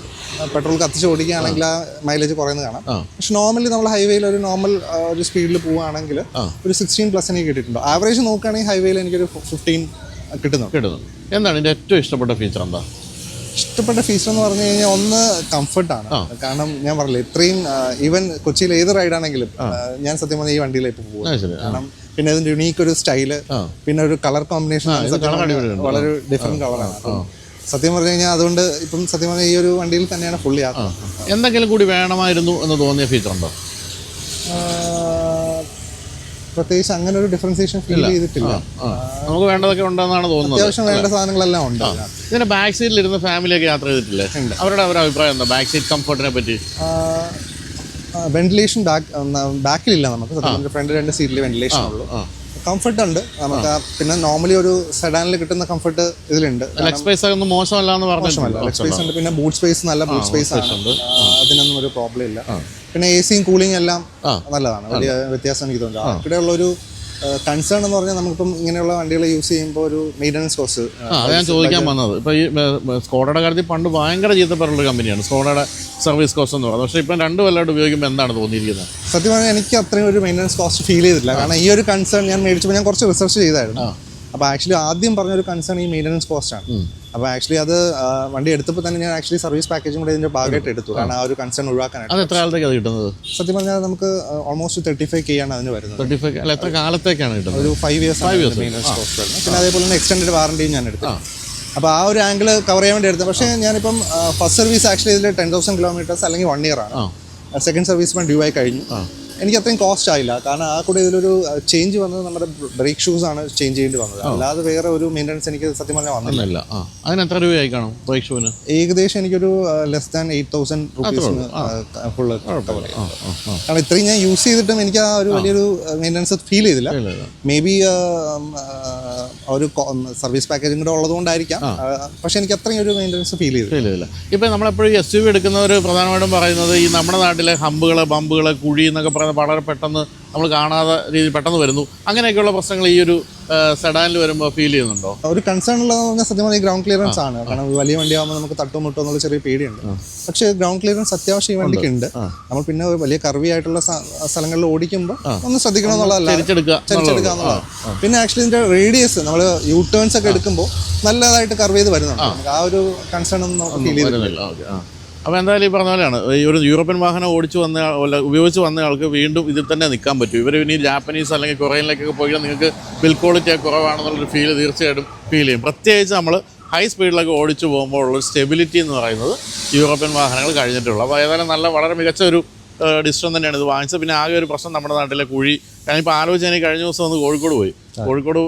പെട്രോൾ കത്തിച്ച് ഓടിക്കുകയാണെങ്കിൽ ആ. മൈലേജ് കുറയുന്നത് കാണാം. പക്ഷെ നോർമലി നമ്മൾ ഹൈവേയിൽ ഒരു നോർമൽ ഒരു സ്പീഡിൽ പോവുകയാണെങ്കിൽ ഒരു സിക്സ്റ്റീൻ പ്ലസ് എനിക്ക് കിട്ടിയിട്ടുണ്ട്. ആവറേജ് നോക്കുകയാണെങ്കിൽ ഹൈവേയിൽ എനിക്കൊരു ഫിഫ്റ്റീൻ കിട്ടുന്നു കിട്ടുന്നുണ്ട്. എന്താണ് ഇതിന്റെ ഏറ്റവും ഇഷ്ടപ്പെട്ട ഫീച്ചർ എന്താ? ഇഷ്ടപ്പെട്ട ഫീച്ചർ എന്ന് പറഞ്ഞു കഴിഞ്ഞാൽ ഒന്ന് കംഫർട്ടാണ് കാരണം ഞാൻ പറഞ്ഞില്ല ഇത്രയും ഈവൻ കൊച്ചിയിൽ ഏത് റൈഡാണെങ്കിലും ഞാൻ സത്യം പറഞ്ഞാൽ ഈ വണ്ടിയിലേക്ക് പോകും. കാരണം പിന്നെ അതിന്റെ യുണീക്ക് ഒരു സ്റ്റൈൽ പിന്നെ ഒരു കളർ കോമ്പിനേഷൻ വളരെ ഡിഫറെന്റ് കളറാണ് സത്യം പറഞ്ഞു കഴിഞ്ഞാൽ അതുകൊണ്ട് ഇപ്പം സത്യം പറഞ്ഞാൽ ഈ ഒരു വണ്ടിയിൽ തന്നെയാണ് ഫുള്ളി എന്തെങ്കിലും കൂടി വേണമായിരുന്നു എന്ന് തോന്നിയ ഫീച്ചർ ഉണ്ടോ? പ്രത്യേകിച്ച് അങ്ങനെ ഒരു ഡിഫറൻസിയേഷൻ ഫീൽ ചെയ്തിട്ടില്ല. നമുക്ക് വേണ്ടതൊക്കെ ഉണ്ടെന്നാണ് തോന്നുന്നത്. അത്യാവശ്യം വേണ്ട സാധനങ്ങളെല്ലാം ഉണ്ട്. ഇതിന്റെ ബാക്ക് സീറ്റിൽ ഇരുന്ന് ഫാമിലിയൊക്കെ യാത്ര ചെയ്തിട്ടില്ലേ? അവരുടെ അവരുടെ അഭിപ്രായം എന്താ? ബാക്ക് സീറ്റ് കംഫർട്ടിനെ പറ്റി. വെന്റിലേഷൻ ബാക്ക് ബാക്കിലില്ല നമുക്ക്. ഫ്രണ്ട് രണ്ട് സീറ്റിൽ വെന്റിലേഷൻ ഉള്ളൂ. കംഫർട്ട് ഉണ്ട് നമുക്ക് പിന്നെ നോർമലി ഒരു സെഡാനിൽ കിട്ടുന്ന കംഫർട്ട് ഇതിലുണ്ട്. ലെഗ് സ്പേസ് ഒന്നും മോശമല്ല. എന്ന് ലെഗ് സ്പേസ് ഉണ്ട് പിന്നെ ബൂട്ട് സ്പേസ് നല്ല ബൂട്ട് സ്പേസ് ആണ്. അതിനൊന്നും ഒരു പ്രോബ്ലം ഇല്ല. പിന്നെ എ സിയും കൂളിംഗ് എല്ലാം നല്ലതാണ്. വലിയ വ്യത്യാസം എനിക്ക് തോന്നുന്നു ഇവിടെയുള്ള ഒരു കൺസേൺ എന്ന് പറഞ്ഞാൽ നമുക്കിപ്പം ഇങ്ങനെയുള്ള വണ്ടികൾ യൂസ് ചെയ്യുമ്പോൾ ഒരു മെയിന്റനൻസ് കോസ്റ്റ് ആ അത് ഞാൻ ചോദിക്കാൻ വന്നത്. ഇപ്പോൾ ഈ സ്കോഡയുടെ കാര്യത്തിൽ പണ്ട് ഭയങ്കര ചീത്തപ്പേരുള്ള കമ്പനിയാണ്. സ്കോഡയുടെ സർവീസ് കോസ്റ്റ് എന്ന് പറയുന്നത്. പക്ഷേ ഇപ്പം രണ്ട് കൊല്ലമായിട്ട് ഉപയോഗിക്കുമ്പോൾ എന്താണ് തോന്നിയിരിക്കുന്നത്? സത്യം പറഞ്ഞാൽ എനിക്ക് അത്രയും ഒരു മെയിന്റനൻസ് കോസ്റ്റ് ഫീൽ ചെയ്തില്ല കാരണം ഈ ഒരു കൺസേൺ ഞാൻ മേടിച്ചപ്പോൾ ഞാൻ കുറച്ച് റിസർച്ച് ചെയ്തായിരുന്നു. അപ്പോൾ ആക്ച്വലി ആദ്യം പറഞ്ഞൊരു കൺസേൺ ഈ മെയിന്റനൻസ് കോസ്റ്റ് ആണ്. അപ്പോൾ ആക്ച്വലി അത് വണ്ടി എടുത്തപ്പോൾ തന്നെ ഞാൻ ആക്ച്വലി സർവീസ് പാക്കേജും കൂടെ ഇതിന്റെ ഭാഗമായിട്ട് എടുത്തു. കാരണം ആ ഒരു കൺസേൺ ഒഴിവാക്കാനായിട്ട് അത് എത്ര കാലത്തേക്ക് അത് കിട്ടുന്നത്? സത്യം പറഞ്ഞാൽ നമുക്ക് ഓൾമോസ്റ്റ് തേർട്ടി ഫൈവ് കെ ആണ് അതിന് വരുന്നത്. തേർട്ടി ഫൈവ് അല്ല എത്ര കാലത്തേക്കാണ് കിട്ടുന്നത്? ഒരു ഫൈവ് ഇയേഴ്സ് പിന്നെ അതേപോലെ തന്നെ എക്സ്റ്റൻഡ് വാറണ്ടിയും ഞാൻ എടുത്തു. അപ്പോൾ ആ ഒരു ആംഗിൾ കവർ ചെയ്യാൻ വേണ്ടി എടുത്തത് പക്ഷേ ഞാനിപ്പം ഫസ്റ്റ് സർവീസ് ആക്ച്വലി ഇതിൽ ടെൻ തൗസൻഡ് കിലോമീറ്റേഴ്സ് അല്ലെങ്കിൽ വൺ ഇയർ ആണ്. സെക്കൻഡ് സർവീസ് ഡ്യൂ ആയി കഴിഞ്ഞു. എനിക്ക് അത്രയും കോസ്റ്റ് ആയില്ല. കാരണം ആ കൂടെ ഇതിലൊരു ചേഞ്ച് വന്നത് നമ്മുടെ ബ്രേക്ക് ഷൂസ് ആണ് ചേഞ്ച് ചെയ്യേണ്ടി വന്നത്. അല്ലാതെ വേറെ ഒരു മെയിന്റനൻസ് എനിക്ക് സത്യം പറഞ്ഞാൽ വന്നില്ല. അതിന് എത്ര രൂപയായി കാണും ബ്രേക്ക് ഷൂവിന് ഏകദേശം എനിക്കൊരു ലെസ് ദാൻ എയ്റ്റ് തൗസൻഡ് റുപ്പീസിന് ഫുള്ള് കാരണം ഇത്രയും ഞാൻ യൂസ് ചെയ്തിട്ടും എനിക്ക് ആ ഒരു വലിയൊരു മെയിന്റനൻസ് ഫീൽ ചെയ്തില്ല. മേ ബി ഒരു സർവീസ് പാക്കേജും കൂടെ ഉള്ളതുകൊണ്ടായിരിക്കാം. പക്ഷെ എനിക്ക് അത്രയും ഒരു മെയിന്റനൻസ് ഫീൽ ചെയ്തില്ല. ഇപ്പം നമ്മളെപ്പോഴും എസ് യു വി എടുക്കുന്നവർ പ്രധാനമായിട്ടും പറയുന്നത് ഈ നമ്മുടെ നാട്ടിലെ ഹമ്പുകൾ ബമ്പുകൾ കുഴി എന്നൊക്കെ പറയുന്നത് വളരെ പെട്ടെന്ന് നമ്മൾ കാണാതെ രീതി പെട്ടെന്ന് വരുന്നു. അങ്ങനെയൊക്കെയുള്ള പ്രശ്നങ്ങൾ ഈ ഒരു സെഡാനിൽ വരുമ്പോൾ ഫീൽ ചെയ്യുന്നുണ്ടോ? ഒരു കൺസേൺ ഉള്ളതെന്ന് പറഞ്ഞാൽ സത്യം പറഞ്ഞാൽ ഗ്രൗണ്ട് ക്ലിയറൻസ് ആണ്. കാരണം വലിയ വണ്ടി വണ്ടിയാകുമ്പോൾ നമുക്ക് തട്ടോ മുട്ടോ എന്നുള്ള ചെറിയ പേടിയുണ്ട്. പക്ഷേ ഗ്രൗണ്ട് ക്ലിയറൻസ് അത്യാവശ്യം ഈ വണ്ടിക്ക് ഉണ്ട് നമ്മൾ പിന്നെ വലിയ കർവി ആയിട്ടുള്ള സ്ഥലങ്ങളിൽ ഓടിക്കുമ്പോൾ ഒന്ന് ശ്രദ്ധിക്കണം എന്നുള്ളതല്ല. ചരിച്ചെടുക്കുക എന്നുള്ളതാണ്. പിന്നെ ആക്ച്വലി ഇതിന്റെ റേഡിയസ് നമ്മൾ യൂ ടേൺസ് ഒക്കെ എടുക്കുമ്പോൾ നല്ലതായിട്ട് കർവ് ചെയ്ത് വരുന്നുണ്ട്. ആ. ഒരു കൺസേൺ ഒന്നും ഫീൽ ചെയ്തിട്ടില്ല. അപ്പോൾ എന്തായാലും ഈ പറഞ്ഞ പോലെയാണ്. ഈ ഒരു യൂറോപ്യൻ വാഹനം ഓടിച്ചു വന്ന ഉപയോഗിച്ച് വന്ന ആൾക്ക് വീണ്ടും ഇതിൽ തന്നെ നിൽക്കാൻ പറ്റും. ഇവർ ഇനി ജാപ്പനീസ് അല്ലെങ്കിൽ കൊറിയനിലേക്കൊക്കെ പോയി നിങ്ങൾക്ക് ബിൽ ക്വാളിറ്റി കുറവാണെന്നുള്ളൊരു ഫീൽ തീർച്ചയായിട്ടും ഫീൽ ചെയ്യും. പ്രത്യേകിച്ച് നമ്മൾ ഹൈ സ്പീഡിലൊക്കെ ഓടിച്ചു പോകുമ്പോൾ ഉള്ളൊരു സ്റ്റെബിലിറ്റി എന്ന് പറയുന്നത് യൂറോപ്യൻ വാഹനങ്ങൾ കഴിഞ്ഞിട്ടുള്ളൂ. അപ്പോൾ ഏതായാലും നല്ല വളരെ മികച്ച ഒരു ഡിസിഷൻ തന്നെയാണ്. ഇത് വാങ്ങിച്ചത് പിന്നെ ആകെ ഒരു പ്രശ്നം നമ്മുടെ നാട്ടിലെ കുഴി. ഞാനിപ്പോൾ എനിക്ക് കഴിഞ്ഞ ദിവസം ഒന്ന് കോഴിക്കോട് പോയി. കോഴിക്കോട്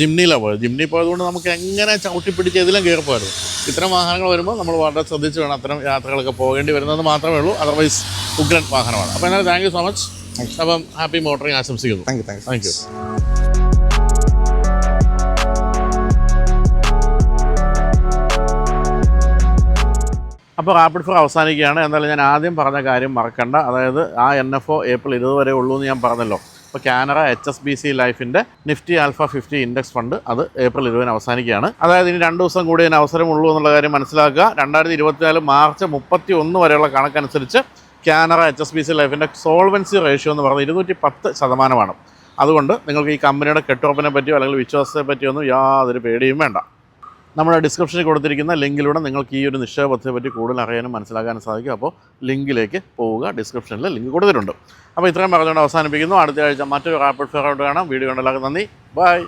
ജിംനിയിലാണ് പോയത്. ജിംനി പോയതുകൊണ്ട് നമുക്ക് എങ്ങനെ ചവിട്ടിപ്പിടിച്ച് ഇതിലും കയറിപ്പോയിരുന്നു ഇത്തരം വാഹനങ്ങൾ വരുമ്പോൾ നമ്മൾ വളരെ ശ്രദ്ധിച്ച് വേണം അത്തരം യാത്രകളൊക്കെ പോകേണ്ടി വരുന്നത് മാത്രമേ ഉള്ളൂ. അതർവൈസ് ഉഗ്രൻ വാഹനമാണ്. അപ്പോൾ എന്നാലും താങ്ക് യു സോ മച്ച് അപ്പം ഹാപ്പി മോട്ടറിങ് ആശംസിക്കുന്നു. Thank you thank you thank you അപ്പോൾ റാപ്പിഡ് ഫോർ അവസാനിക്കുകയാണ്. എന്തായാലും ഞാൻ ആദ്യം പറഞ്ഞ കാര്യം മറക്കണ്ട. അതായത് ആ എൻ എഫ് ഒ ഏപ്രിൽ ഇരുപത് വരെ ഉള്ളൂ എന്ന് ഞാൻ പറഞ്ഞല്ലോ. ഇപ്പോൾ Canara H S B C ലൈഫിന്റെ Nifty alpha fifty index fund അത് ഏപ്രിൽ ഇരുപതിന് അവസാനിക്കുകയാണ്. അതായത് ഇനി രണ്ട് ദിവസം കൂടി അതിന് അവസരമുള്ളൂ എന്നുള്ള കാര്യം മനസ്സിലാക്കുക. രണ്ടായിരത്തി ഇരുപത്തിനാല് മാർച്ച് മുപ്പത്തി ഒന്ന് വരെയുള്ള കണക്കനുസരിച്ച് Canara H S B C ലൈഫിന്റെ സോൾവൻസി റേഷ്യോ എന്ന് പറയുന്നത് ഇരുന്നൂറ്റി പത്ത് ശതമാനമാണ്. അതുകൊണ്ട് നിങ്ങൾക്ക് ഈ കമ്പനിയുടെ കെട്ടുറപ്പിനെ പറ്റിയോ അല്ലെങ്കിൽ വിശ്വാസത്തെ പറ്റിയോ ഒന്നും യാതൊരു പേടിയും വേണ്ട. നമ്മുടെ ഡിസ്ക്രിപ്ഷനിൽ കൊടുത്തിരിക്കുന്ന ലിങ്കിലൂടെ നിങ്ങൾക്ക് ഈ ഒരു നിക്ഷേപത്തെ പറ്റി കൂടുതൽ അറിയാനും മനസ്സിലാക്കാനും സാധിക്കും. അപ്പോൾ ലിങ്കിലേക്ക് പോവുക. ഡിസ്ക്രിപ്ഷനിൽ ലിങ്ക് കൊടുത്തിട്ടുണ്ട്. അപ്പോൾ ഇത്രയും പറഞ്ഞുകൊണ്ട് അവസാനിപ്പിക്കുന്നു. അടുത്ത ആഴ്ച മറ്റൊരു റാപ്പിഡ് ഫെയറോട്ട് കാണാം. വീഡിയോ കണ്ടല്ലാതെ നന്ദി. ബൈ.